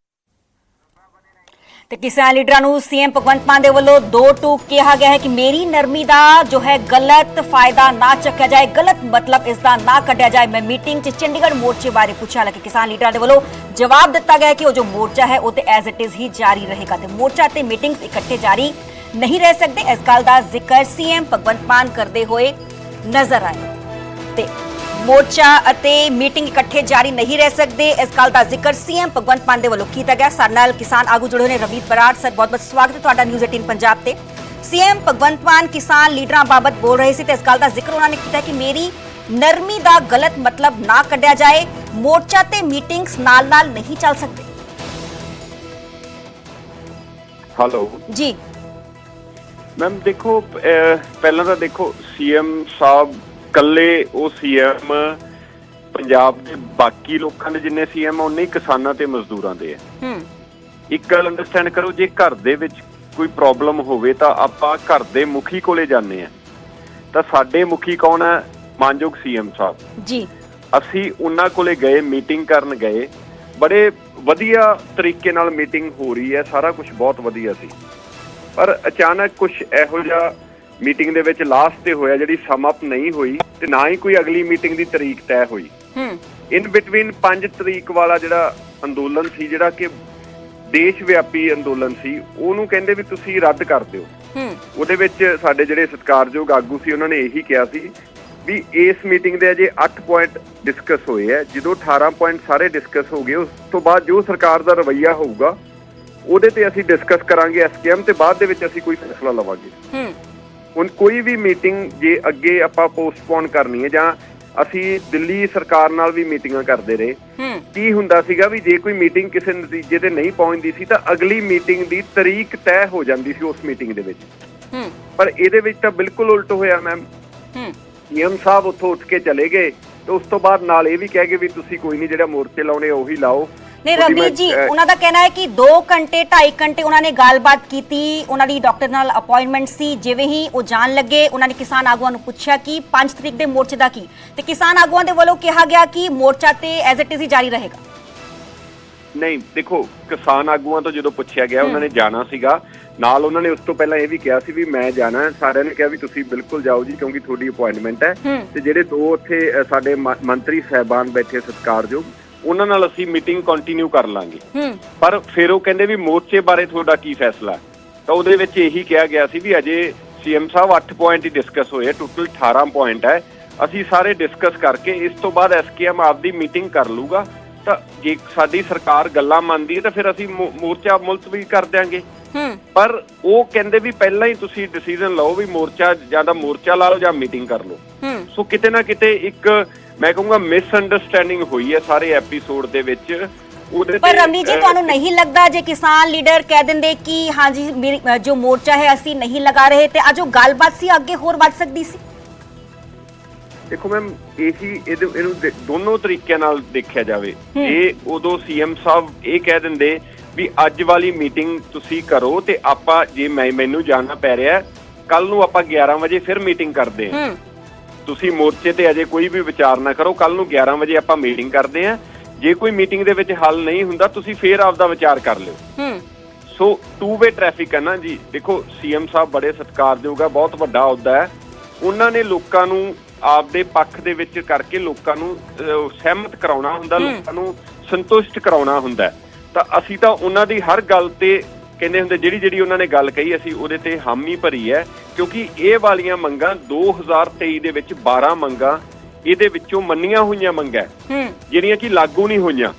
ਤੇ ਕਿਸਾਨ ਲੀਡਰਾਂ ਨੂੰ ਸੀਐਮ ਭਗਵੰਤ ਮਾਨ ਦੇ ਵੱਲੋਂ ਦੋ ਟੂਕ ਕਿਹਾ ਗਿਆ ਹੈ ਕਿ ਮੇਰੀ ਨਰਮੀ ਦਾ ਜੋ ਹੈ ਗਲਤ ਫਾਇਦਾ ਨਾ ਚੱਕਿਆ ਜਾਏ, ਗਲਤ ਮਤਲਬ ਇਸ ਦਾ ਨਾ ਕੱਢਿਆ ਜਾਏ। ਮੈਂ ਮੀਟਿੰਗ 'ਚ ਚੰਡੀਗੜ੍ਹ ਮੋਰਚੇ ਬਾਰੇ ਪੁੱਛਿਆ। ਹਾਲਾਂਕਿ ਕਿਸਾਨ ਲੀਡਰਾਂ ਦੇ ਵੱਲੋਂ ਜਵਾਬ ਦਿੱਤਾ ਗਿਆ ਕਿ ਉਹ ਜੋ ਮੋਰਚਾ ਹੈ, ਉਹ ਤੇ ਐਜ਼ ਇਟ ਇਜ਼ ਹੀ ਜਾਰੀ ਰਹੇਗਾ ਤੇ ਮੋਰਚਾ ਤੇ ਮੀਟਿੰਗਸ ਇਕੱਠੇ ਜਾਰੀ ਨਹੀਂ ਰਹਿ ਸਕਦੇ। ਇਸ ਗੱਲ ਦਾ ਜ਼ਿਕਰ ਸੀਐਮ ਭਗਵੰਤ ਮਾਨ ਕਰਦੇ ਹੋਏ ਨਜ਼ਰ ਆਏ। ਤੇ ਮੋਰਚਾ ਅਤੇ ਮੀਟਿੰਗ ਇਕੱਠੇ ਜਾਰੀ ਨਹੀਂ ਰਹਿ ਸਕਦੇ। ਇਸ ਗੱਲ ਦਾ ਜ਼ਿਕਰ ਸੀਐਮ ਭਗਵੰਤ ਮਾਨ ਦੇ ਵੱਲੋਂ ਕੀਤਾ ਗਿਆ। ਸਾਡੇ ਨਾਲ ਕਿਸਾਨ ਆਗੂ ਜੁੜੇ ਨੇ ਰਵੀਤ ਬਰਾੜ ਸਰ ਬਹੁਤ ਬਹੁਤ ਸਵਾਗਤ ਹੈ ਤੁਹਾਡਾ ਨਿਊਜ਼ 18 ਪੰਜਾਬ ਤੇ। ਸੀਐਮ ਭਗਵੰਤ ਮਾਨ ਕਿਸਾਨ ਲੀਡਰਾਂ ਬਾਬਤ ਬੋਲ ਰਹੇ ਸੀ ਤੇ ਇਸ ਗੱਲ ਦਾ ਜ਼ਿਕਰ ਉਹਨਾਂ ਨੇ ਕੀਤਾ ਕਿ ਮੇਰੀ ਨਰਮੀ ਦਾ ਗਲਤ ਮਤਲਬ ਨਾ ਕੱਢਿਆ ਜਾਏ ਮੋਰਚਾ ਤੇ ਮੀਟਿੰਗਸ ਨਾਲ-ਨਾਲ ਨਹੀਂ ਚੱਲ ਸਕਦੇ। ਹੈਲੋ ਜੀ। ਮੈਮ ਦੇਖੋ ਪਹਿਲਾਂ ਤਾਂ ਦੇਖੋ ਸੀਐਮ ਸਾਹਿਬ ਕੱਲੇ ਉਹ ਸੀਐਮ ਪੰਜਾਬ ਦੇ ਬਾਕੀ ਲੋਕਾਂ ਦੇ ਜਿੰਨੇ ਸੀਐਮ ਉਹਨੇ ਕਿਸਾਨਾਂ ਤੇ ਮਜ਼ਦੂਰਾਂ ਦੇ ਹੂੰ। ਇੱਕ ਗੱਲ ਅੰਡਰਸਟੈਂਡ ਕਰੋ ਜੇ ਘਰ ਦੇ ਵਿੱਚ ਕੋਈ ਪ੍ਰੋਬਲਮ ਹੋਵੇ ਤਾਂ ਆਪਾਂ ਘਰ ਦੇ ਮੁਖੀ ਕੋਲੇ ਜਾਂਦੇ ਆ। ਤਾਂ ਸਾਡੇ ਮੁਖੀ ਕੌਣ ਹੈ ਮਾਨਯੋਗ ਸੀਐਮ ਸਾਹਿਬ। ਜੀ। ਅਸੀਂ ਉਹਨਾਂ ਕੋਲੇ ਗਏ ਮੀਟਿੰਗ ਕਰਨ ਗਏ। ਬੜੇ ਵਧੀਆ ਤਰੀਕੇ ਨਾਲ ਮੀਟਿੰਗ ਹੋ ਰਹੀ ਹੈ ਸਾਰਾ ਕੁਝ ਬਹੁਤ ਵਧੀਆ ਸੀ। ਪਰ ਅਚਾਨਕ ਕੁਝ ਇਹੋ ਜਿਹਾ ਮੀਟਿੰਗ ਦੇ ਵਿੱਚ ਲਾਸਟ ਤੇ ਹੋਇਆ ਜਿਹੜੀ ਸਮ ਅਪ ਨਹੀਂ ਹੋਈ ਤੇ ਨਾ ਹੀ ਕੋਈ ਅਗਲੀ ਮੀਟਿੰਗ ਦੀ ਤਰੀਕ ਤੈਅ ਹੋਈ। ਹੂੰ। ਇਨ ਬਿਟਵੀਨ 5 ਤਰੀਕ ਵਾਲਾ ਜਿਹੜਾ ਅੰਦੋਲਨ ਸੀ ਜਿਹੜਾ ਕਿ ਦੇਸ਼ ਵਿਆਪੀ ਅੰਦੋਲਨ ਸੀ ਉਹਨੂੰ ਕਹਿੰਦੇ ਵੀ ਤੁਸੀਂ ਰੱਦ ਕਰ ਦਿਓ। ਹੂੰ। ਉਹਦੇ ਵਿੱਚ ਸਾਡੇ ਜਿਹੜੇ ਸਤਿਕਾਰਯੋਗ ਆਗੂ ਸੀ ਉਹਨਾਂ ਨੇ ਇਹੀ ਕਿਹਾ ਸੀ ਵੀ ਇਸ ਮੀਟਿੰਗ ਦੇ ਅਜੇ 8 ਪੁਆਇੰਟ ਡਿਸਕਸ ਹੋਏ ਆ। ਜਦੋਂ 18 ਪੁਆਇੰਟ ਸਾਰੇ ਡਿਸਕਸ ਹੋ ਗਏ ਉਸ ਤੋਂ ਬਾਅਦ ਜੋ ਸਰਕਾਰ ਦਾ ਰਵੱਈਆ ਹੋਊਗਾ ਉਹਦੇ ਤੇ ਅਸੀਂ ਡਿਸਕਸ ਕਰਾਂਗੇ ਐਸਕੇਐਮ ਤੇ ਬਾਅਦ ਦੇ ਵਿੱਚ ਅਸੀਂ ਕੋਈ ਫੈਸਲਾ ਲਵਾਂਗੇ। ਹੂੰ। ਹੁਣ ਕੋਈ ਵੀ ਮੀਟਿੰਗ ਜੇ ਅੱਗੇ ਆਪਾਂ ਪੋਸਟਪੋਨ ਕਰਨੀ ਹੈ ਜਾਂ ਅਸੀਂ ਦਿੱਲੀ ਸਰਕਾਰ ਨਾਲ ਵੀ ਮੀਟਿੰਗਾਂ ਕਰਦੇ ਰਹੇ ਕੀ ਹੁੰਦਾ ਸੀਗਾ ਵੀ ਜੇ ਕੋਈ ਮੀਟਿੰਗ ਕਿਸੇ ਨਤੀਜੇ ਤੇ ਨਹੀਂ ਪਹੁੰਚਦੀ ਸੀ ਤਾਂ ਅਗਲੀ ਮੀਟਿੰਗ ਦੀ ਤਰੀਕ ਤੈਅ ਹੋ ਜਾਂਦੀ ਸੀ ਉਸ ਮੀਟਿੰਗ ਦੇ ਵਿੱਚ। ਪਰ ਇਹਦੇ ਵਿੱਚ ਤਾਂ ਬਿਲਕੁਲ ਉਲਟ ਹੋਇਆ ਮੈਮ ਹੂੰ। ਸੀਐਮ ਸਾਹਿਬ ਉੱਥੋਂ ਉੱਠ ਕੇ ਚਲੇ ਗਏ ਤੇ ਉਸ ਤੋਂ ਬਾਅਦ ਨਾਲ ਇਹ ਵੀ ਕਹਿ ਗਏ ਵੀ ਤੁਸੀਂ ਕੋਈ ਨਹੀਂ ਜਿਹੜਾ ਮੋਰਚੇ ਲਾਉਣੇ ਉਹੀ ਲਾਓ। ਨਹੀਂ ਰਵਨੀਤ ਜੀ ਉਹਨਾਂ ਦਾ ਕਹਿਣਾ ਹੈ ਕਿ 2 ਘੰਟੇ 2.5 ਘੰਟੇ ਉਹਨਾਂ ਨੇ ਗੱਲਬਾਤ ਕੀਤੀ। ਉਹਨਾਂ ਦੀ ਡਾਕਟਰ ਨਾਲ ਅਪਾਇੰਟਮੈਂਟ ਸੀ। ਜਿਵੇਂ ਹੀ ਉਹ ਜਾਣ ਲੱਗੇ ਉਹਨਾਂ ਨੇ ਕਿਸਾਨ ਆਗੂਆਂ ਨੂੰ ਪੁੱਛਿਆ ਕਿ 5 ਤਰੀਕ ਦੇ ਮੋਰਚੇ ਦਾ ਕੀ? ਤੇ ਕਿਸਾਨ ਆਗੂਆਂ ਦੇ ਵੱਲੋਂ ਕਿਹਾ ਗਿਆ ਕਿ ਮੋਰਚਾ ਤੇ ਐਜ਼ ਇਟ ਇਜ਼ ਹੀ ਜਾਰੀ ਰਹੇਗਾ। ਨਹੀਂ ਦੇਖੋ ਕਿਸਾਨ ਆਗੂਆਂ ਤੋਂ ਜਦੋਂ ਪੁੱਛਿਆ ਗਿਆ ਉਹਨਾਂ ਨੇ ਜਾਣਾ ਸੀਗਾ। ਨਾਲ ਉਹਨਾਂ ਨੇ ਉਸ ਤੋਂ ਪਹਿਲਾਂ ਇਹ ਵੀ ਕਿਹਾ ਸੀ ਵੀ ਮੈਂ ਜਾਣਾ ਸਾਰਿਆਂ ਨੇ ਕਿਹਾ ਵੀ ਤੁਸੀਂ ਬਿਲਕੁਲ ਜਾਓ ਜੀ ਕਿਉਂਕਿ ਤੁਹਾਡੀ ਅਪਾਇੰਟਮੈਂਟ ਹੈ। ਤੇ ਜਿਹੜੇ ਦੋ ਉੱਥੇ ਸਾਡੇ ਮੰਤਰੀ ਸਹਿਬਾਨ ਬੈਠੇ ਸਤਿਕਾਰਯੋਗ ਉਹਨਾਂ ਨਾਲ ਅਸੀਂ ਮੀਟਿੰਗ ਕੰਟੀਨਿਊ ਕਰ ਲਾਂਗੇ। ਪਰ ਫਿਰ ਉਹ ਕਹਿੰਦੇ ਵੀ ਮੋਰਚੇ ਬਾਰੇ ਤੁਹਾਡਾ ਕੀ ਫੈਸਲਾ? ਤਾਂ ਉਹਦੇ ਵਿੱਚ ਇਹੀ ਕਿਹਾ ਗਿਆ ਸੀ ਵੀ ਅਜੇ ਸੀਐਮ ਸਾਹਿਬ 8 ਪੁਆਇੰਟ ਹੀ ਡਿਸਕਸ ਹੋਏ ਟੋਟਲ 18 ਪੁਆਇੰਟ ਹੈ। ਅਸੀਂ ਸਾਰੇ ਡਿਸਕਸ ਕਰਕੇ ਇਸ ਤੋਂ ਬਾਅਦ ਐਸਕੇਐਮ ਆਪਦੀ ਮੀਟਿੰਗ ਕਰ ਲੂਗਾ ਤਾਂ ਜੇ ਸਾਡੀ ਸਰਕਾਰ ਗੱਲਾਂ ਮੰਨਦੀ ਹੈ ਤਾਂ ਫਿਰ ਅਸੀਂ ਮੋਰਚਾ ਮੁਲਤਵੀ ਕਰ ਦਿਆਂਗੇ। ਪਰ ਉਹ ਕਹਿੰਦੇ ਵੀ ਪਹਿਲਾਂ ਹੀ ਤੁਸੀਂ ਡਿਸੀਜਨ ਲਓ ਵੀ ਮੋਰਚਾ ਜਾਂ ਤਾਂ ਮੋਰਚਾ ਲਾ ਲਓ ਜਾਂ ਮੀਟਿੰਗ ਕਰ ਲਓ। ਸੋ ਕਿਤੇ ਨਾ ਕਿਤੇ ਇੱਕ ਮੈਂ ਕਹੂੰਗਾ ਮਿਸ ਅੰਡਰਸਟੈਂਡਿੰਗ ਹੋਈ ਹੈ ਸਾਰੇ ਐਪੀਸੋਡ ਦੇ ਵਿੱਚ। ਉਹਦੇ ਪਰ ਰਵਨੀਤ ਜੀ ਤੁਹਾਨੂੰ ਨਹੀਂ ਲੱਗਦਾ ਜੇ ਕਿਸਾਨ ਲੀਡਰ ਕਹਿ ਦਿੰਦੇ ਕਿ ਹਾਂਜੀ ਜੋ ਮੋਰਚਾ ਹੈ ਅਸੀਂ ਨਹੀਂ ਲਗਾ ਰਹੇ ਤੇ ਅੱਜ ਉਹ ਗੱਲਬਾਤ ਸੀ ਅੱਗੇ ਹੋਰ ਵੱਧ ਸਕਦੀ ਸੀ? ਦੇਖੋ ਮੈਮ ਇਹੀ ਇਹਨੂੰ ਦੋਨੋਂ ਤਰੀਕਿਆਂ ਨਾਲ ਦੇਖਿਆ ਜਾਵੇ। ਹੂੰ। ਜੇ ਉਦੋਂ ਸੀਐਮ ਸਾਹਿਬ ਇਹ ਕਹਿ ਦਿੰਦੇ ਵੀ ਅੱਜ ਵਾਲੀ ਮੀਟਿੰਗ ਤੁਸੀਂ ਕਰੋ ਤੇ ਆਪਾਂ ਜੇ ਮੈਂ ਮੈਨੂੰ ਜਾਣਾ ਪੈ ਰਿਹਾ ਕੱਲ ਨੂੰ ਆਪਾਂ 11 ਵਜੇ ਫਿਰ ਮੀਟਿੰਗ ਕਰਦੇ ਹਾਂ। ਤੁਸੀਂ ਮੋਰਚੇ ਤੇ ਅਜੇ ਕੋਈ ਵੀ ਵਿਚਾਰ ਨਾ ਕਰੋ ਕੱਲ ਨੂੰ 11 ਵਜੇ ਆਪਾਂ ਮੀਟਿੰਗ ਕਰਦੇ ਹਾਂ। ਜੇ ਕੋਈ ਮੀਟਿੰਗ ਦੇ ਵਿੱਚ ਹੱਲ ਨਹੀਂ ਹੁੰਦਾ ਤੁਸੀਂ ਫੇਰ ਆਪਦਾ ਵਿਚਾਰ ਕਰ ਲਿਓ। ਹੂੰ। ਸੋ ਟੂ ਵੇ ਟ੍ਰੈਫਿਕ ਹੈ ਨਾ ਜੀ। ਦੇਖੋ ਸੀਐਮ ਸਾਹਿਬ ਬੜੇ ਸਤਿਕਾਰਯੋਗ ਹੈ ਬਹੁਤ ਵੱਡਾ ਅਹੁਦਾ ਹੈ। ਉਹਨਾਂ ਨੇ ਲੋਕਾਂ ਨੂੰ ਆਪਦੇ ਪੱਖ ਦੇ ਵਿੱਚ ਕਰਕੇ ਲੋਕਾਂ ਨੂੰ ਸਹਿਮਤ ਕਰਾਉਣਾ ਹੁੰਦਾ। ਲੋਕਾਂ ਨੂੰ ਸੰਤੁਸ਼ਟ ਕਰਾਉਣਾ ਹੁੰਦਾ ਹੈ। ਤਾਂ ਅਸੀਂ ਤਾਂ ਉਹਨਾਂ ਦੀ ਹਰ ਗੱਲ ਤੇ ਕਹਿੰਦੇ ਹੁੰਦੇ ਜਿਹੜੀ ਜਿਹੜੀ ਉਹਨਾਂ ਨੇ ਗੱਲ ਕਹੀ ਅਸੀਂ ਉਹਦੇ ਤੇ ਹਾਮੀ ਭਰੀ ਹੈ ਕਿਉਂਕਿ ਇਹ ਵਾਲੀਆਂ ਮੰਗਾਂ 2023 ਦੇ ਵਿੱਚ 12 ਮੰਗਾਂ ਇਹਦੇ ਵਿੱਚੋਂ ਮੰਨੀਆਂ ਹੋਈਆਂ ਮੰਗਾਂ ਜਿਹੜੀਆਂ ਕਿ ਲਾਗੂ ਨਹੀਂ ਹੋਈਆਂ।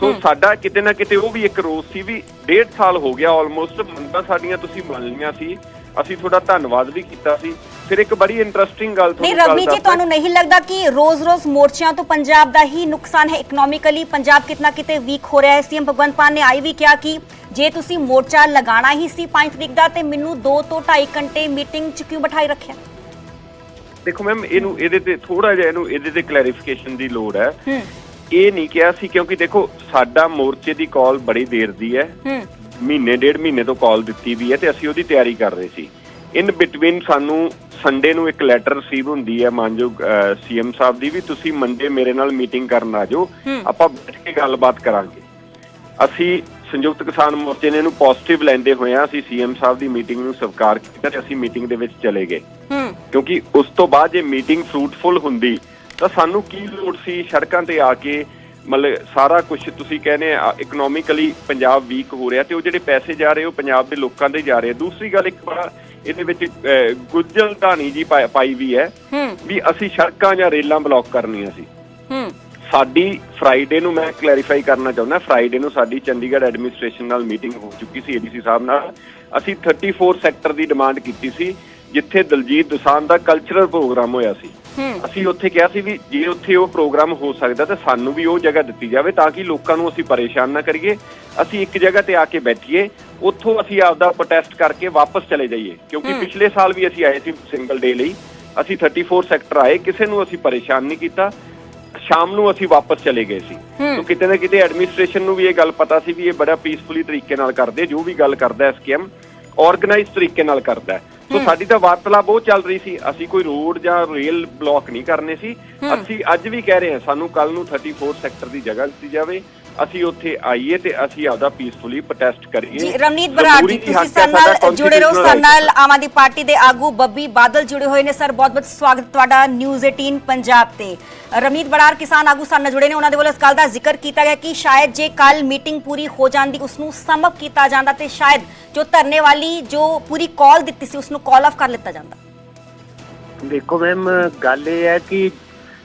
ਸੋ। ਸਾਡਾ ਕਿਤੇ ਨਾ ਕਿਤੇ ਉਹ ਵੀ ਇੱਕ ਰੋਸ ਸੀ ਵੀ ਡੇਢ ਸਾਲ ਹੋ ਗਿਆ ਆਲਮੋਸਟ ਮੰਗਾਂ ਸਾਡੀਆਂ ਤੁਸੀਂ ਮੰਨ ਲਈਆਂ ਸੀ। ਅਸੀਂ ਤੁਹਾਡਾ ਧੰਨਵਾਦ ਵੀ ਕੀਤਾ ਸੀ। ਫਿਰ ਇੱਕ ਬੜੀ ਇੰਟਰਸਟਿੰਗ ਗੱਲ ਨਹੀਂ ਰਵਨੀਤ ਜੀ। ਤੁਹਾਨੂੰ ਨਹੀਂ ਲੱਗਦਾ ਕਿ ਰੋਜ਼-ਰੋਜ਼ ਮੋਰਚਿਆਂ ਤੋਂ ਪੰਜਾਬ ਦਾ ਹੀ ਨੁਕਸਾਨ ਹੈ ਇਕਨੋਮਿਕਲੀ ਪੰਜਾਬ ਕਿਤਨਾ ਕਿਤੇ ਵੀਕ ਹੋ ਰਿਹਾ ਹੈ? ਸੀਐਮ ਭਗਵੰਤ ਮਾਨ ਨੇ ਆਈ ਵੀ ਕਿਹਾ ਕਿ ਜੇ ਤੁਸੀਂ ਮੋਰਚਾ ਲਗਾਣਾ ਹੀ ਸੀ 5 ਤਰੀਕ ਦਾ ਤੇ ਮੈਨੂੰ 2 ਤੋਂ 2.5 ਘੰਟੇ ਮੀਟਿੰਗ 'ਚ ਕਿਉਂ ਬਿਠਾਈ ਰੱਖਿਆ? ਦੇਖੋ ਮੈਮ ਇਹਨੂੰ ਇਹਦੇ ਤੇ ਥੋੜਾ ਜਿਹਾ ਇਹਨੂੰ ਇਹਦੇ ਤੇ ਕਲੈਰੀਫਿਕੇਸ਼ਨ ਦੀ ਲੋੜ ਹੈ। ਇਹ ਨਹੀਂ ਕਿਹਾ ਸੀ ਕਿਉਂਕਿ ਦੇਖੋ ਸਾਡਾ ਮੋਰਚੇ ਦੀ ਕਾਲ ਬੜੀ ਦੇਰ ਦੀ ਹੂੰ। ਮਹੀਨੇ ਡੇਢ ਮਹੀਨੇ ਤੋਂ ਕਾਲ ਦਿੱਤੀ ਵੀ ਹੈ ਤੇ ਅਸੀਂ ਉਹਦੀ ਤਿਆਰੀ ਕਰ ਰਹੇ ਸੀ। ਇਨ ਬਿਟਵੀਨ ਸਾਨੂੰ ਸੰਡੇ ਨੂੰ ਇੱਕ ਲੈਟਰ ਰਿਸੀਵ ਹੁੰਦੀ ਹੈ ਮਾਨਯੋਗ ਸੀਐਮ ਸਾਹਿਬ ਦੀ ਵੀ ਤੁਸੀਂ ਮੰਡੇ ਮੇਰੇ ਨਾਲ ਮੀਟਿੰਗ ਕਰਨ ਆ ਜਾਓ। ਆਪਾਂ ਬੈਠ ਕੇ ਗੱਲਬਾਤ ਕਰਾਂਗੇ। ਅਸੀਂ ਸੰਯੁਕਤ ਕਿਸਾਨ ਮੋਰਚੇ ਨੇ ਇਹਨੂੰ ਪੋਜ਼ਿਟਿਵ ਲੈਂਦੇ ਹੋਏ ਆ ਅਸੀਂ ਸੀਐਮ ਸਾਹਿਬ ਦੀ ਮੀਟਿੰਗ ਨੂੰ ਸਵੀਕਾਰ ਕੀਤਾ ਤੇ ਅਸੀਂ ਮੀਟਿੰਗ ਦੇ ਵਿੱਚ ਚਲੇ ਗਏ। ਕਿਉਂਕਿ ਉਸ ਤੋਂ ਬਾਅਦ ਜੇ ਮੀਟਿੰਗ ਫਰੂਟਫੁਲ ਹੁੰਦੀ ਤਾਂ ਸਾਨੂੰ ਕੀ ਲੋੜ ਸੀ ਸੜਕਾਂ ਤੇ ਆ ਕੇ? ਮਤਲਬ ਸਾਰਾ ਕੁਝ ਤੁਸੀਂ ਕਹਿੰਦੇ ਆ ਇਕਨੋਮਿਕਲੀ ਪੰਜਾਬ ਵੀਕ ਹੋ ਰਿਹਾ ਤੇ ਉਹ ਜਿਹੜੇ ਪੈਸੇ ਜਾ ਰਹੇ ਉਹ ਪੰਜਾਬ ਦੇ ਲੋਕਾਂ ਦੇ ਜਾ ਰਹੇ। ਦੂਸਰੀ ਗੱਲ ਇੱਕ ਬੜਾ ਇਹਦੇ ਵਿੱਚ ਗੁੱਜਲ ਢਾਣੀ ਜੀ ਪਾਈ ਵੀ ਹੈ। ਵੀ ਅਸੀਂ ਸੜਕਾਂ ਜਾਂ ਰੇਲਾਂ ਬਲੌਕ ਕਰਨੀਆਂ ਸੀ। ਸਾਡੀ ਫਰਾਈਡੇ ਨੂੰ ਮੈਂ ਕਲੈਰੀਫਾਈ ਕਰਨਾ ਚਾਹੁੰਦਾ ਫਰਾਈਡੇ ਨੂੰ ਸਾਡੀ ਚੰਡੀਗੜ੍ਹ ਐਡਮਿਨਿਸਟ੍ਰੇਸ਼ਨ ਨਾਲ ਮੀਟਿੰਗ ਹੋ ਚੁੱਕੀ ਸੀ ਏਡੀਸੀ ਸਾਹਿਬ ਨਾਲ। ਅਸੀਂ 34 ਸੈਕਟਰ ਦੀ ਡਿਮਾਂਡ ਕੀਤੀ ਸੀ ਜਿੱਥੇ ਦਲਜੀਤ ਦੋਸਾਂਝ ਦਾ ਕਲਚਰਲ ਪ੍ਰੋਗਰਾਮ ਹੋਇਆ ਸੀ। ਅਸੀਂ ਉੱਥੇ ਕਿਹਾ ਸੀ ਵੀ ਜੇ ਉੱਥੇ ਉਹ ਪ੍ਰੋਗਰਾਮ ਹੋ ਸਕਦਾ ਤਾਂ ਸਾਨੂੰ ਵੀ ਉਹ ਜਗ੍ਹਾ ਦਿੱਤੀ ਜਾਵੇ ਤਾਂ ਕਿ ਲੋਕਾਂ ਨੂੰ ਅਸੀਂ ਪਰੇਸ਼ਾਨ ਨਾ ਕਰੀਏ। ਅਸੀਂ ਇੱਕ ਜਗ੍ਹਾ ਤੇ ਆ ਕੇ ਬੈਠੀਏ ਉੱਥੋਂ ਅਸੀਂ ਆਪਦਾ ਪ੍ਰੋਟੈਸਟ ਕਰਕੇ ਵਾਪਸ ਚਲੇ ਜਾਈਏ ਕਿਉਂਕਿ। ਪਿਛਲੇ ਸਾਲ ਵੀ ਅਸੀਂ ਆਏ ਸੀ ਸਿੰਗਲ ਡੇ ਲਈ ਅਸੀਂ 34 ਸੈਕਟਰ ਆਏ ਕਿਸੇ ਨੂੰ ਅਸੀਂ ਪਰੇਸ਼ਾਨ ਨਹੀਂ ਕੀਤਾ ਸ਼ਾਮ ਨੂੰ ਅਸੀਂ ਵਾਪਸ ਚਲੇ ਗਏ ਸੀ। ਸੋ ਕਿਤੇ ਨਾ ਕਿਤੇ ਐਡਮਿਨਿਸਟ੍ਰੇਸ਼ਨ ਨੂੰ ਵੀ ਇਹ ਗੱਲ ਪਤਾ ਸੀ ਵੀ ਇਹ ਬੜਾ ਪੀਸਫੁਲੀ ਤਰੀਕੇ ਨਾਲ ਕਰਦੇ ਜੋ ਵੀ ਗੱਲ ਕਰਦਾ ਐਸਕੇਐਮ ਆਰਗੇਨਾਈਜ਼ ਤਰੀਕੇ ਨਾਲ ਕਰਦਾ। ਸੋ। ਸਾਡੀ ਤਾਂ ਵਾਰਤਾਲਾਪ ਉਹ ਚੱਲ ਰਹੀ ਸੀ ਅਸੀਂ ਕੋਈ ਰੋਡ ਜਾਂ ਰੇਲ ਬਲਾਕ ਨਹੀਂ ਕਰਨੇ ਸੀ। ਅਸੀਂ ਅੱਜ ਵੀ ਕਹਿ ਰਹੇ ਹਾਂ ਸਾਨੂੰ ਕੱਲ ਨੂੰ 34 ਸੈਕਟਰ ਦੀ ਜਗ੍ਹਾ ਦਿੱਤੀ ਜਾਵੇ ਅਸੀਂ ਉੱਥੇ ਆਈਏ ਤੇ ਅਸੀਂ ਆਪਦਾ ਪੀਸਫੁਲੀ ਪ੍ਰੋਟੈਸਟ ਕਰੀਏ। ਜੀ ਰਵਨੀਤ ਬਰਾੜ ਜੀ ਤੁਸੀਂ ਸਾਡੇ ਨਾਲ ਜੁੜੇ ਰਹੋ ਸਾਡੇ ਨਾਲ। ਆਮ ਆਦਮੀ ਪਾਰਟੀ ਦੇ ਆਗੂ ਬੱਬੀ ਬਾਦਲ ਜੁੜੇ ਹੋਏ ਨੇ। ਸਰ ਬਹੁਤ ਬਹੁਤ ਸਵਾਗਤ ਤੁਹਾਡਾ ਨਿਊਜ਼ 18 ਪੰਜਾਬ ਤੇ। ਰਵਨੀਤ ਬਰਾੜ ਕਿਸਾਨ ਆਗੂ ਸਾਡੇ ਨਾਲ ਜੁੜੇ ਨੇ। ਉਹਨਾਂ ਦੇ ਵੱਲੋਂ ਇਸ ਗੱਲ ਦਾ ਜ਼ਿਕਰ ਕੀਤਾ ਗਿਆ ਕਿ ਸ਼ਾਇਦ ਜੇ ਕੱਲ ਮੀਟਿੰਗ ਪੂਰੀ ਹੋ ਜਾਂਦੀ ਉਸ ਨੂੰ ਸਮਪ ਕੀਤਾ ਜਾਂਦਾ ਤੇ ਸ਼ਾਇਦ ਜੋ ਧਰਨੇ ਵਾਲੀ ਜੋ ਪੂਰੀ ਕਾਲ ਦਿੱਤੀ ਸੀ ਉਸ ਨੂੰ ਕਾਲ ਆਫ ਕਰ ਲਿੱਤਾ ਜਾਂਦਾ। ਦੇਖੋ ਮੈਮ ਗੱਲ ਇਹ ਹੈ ਕਿ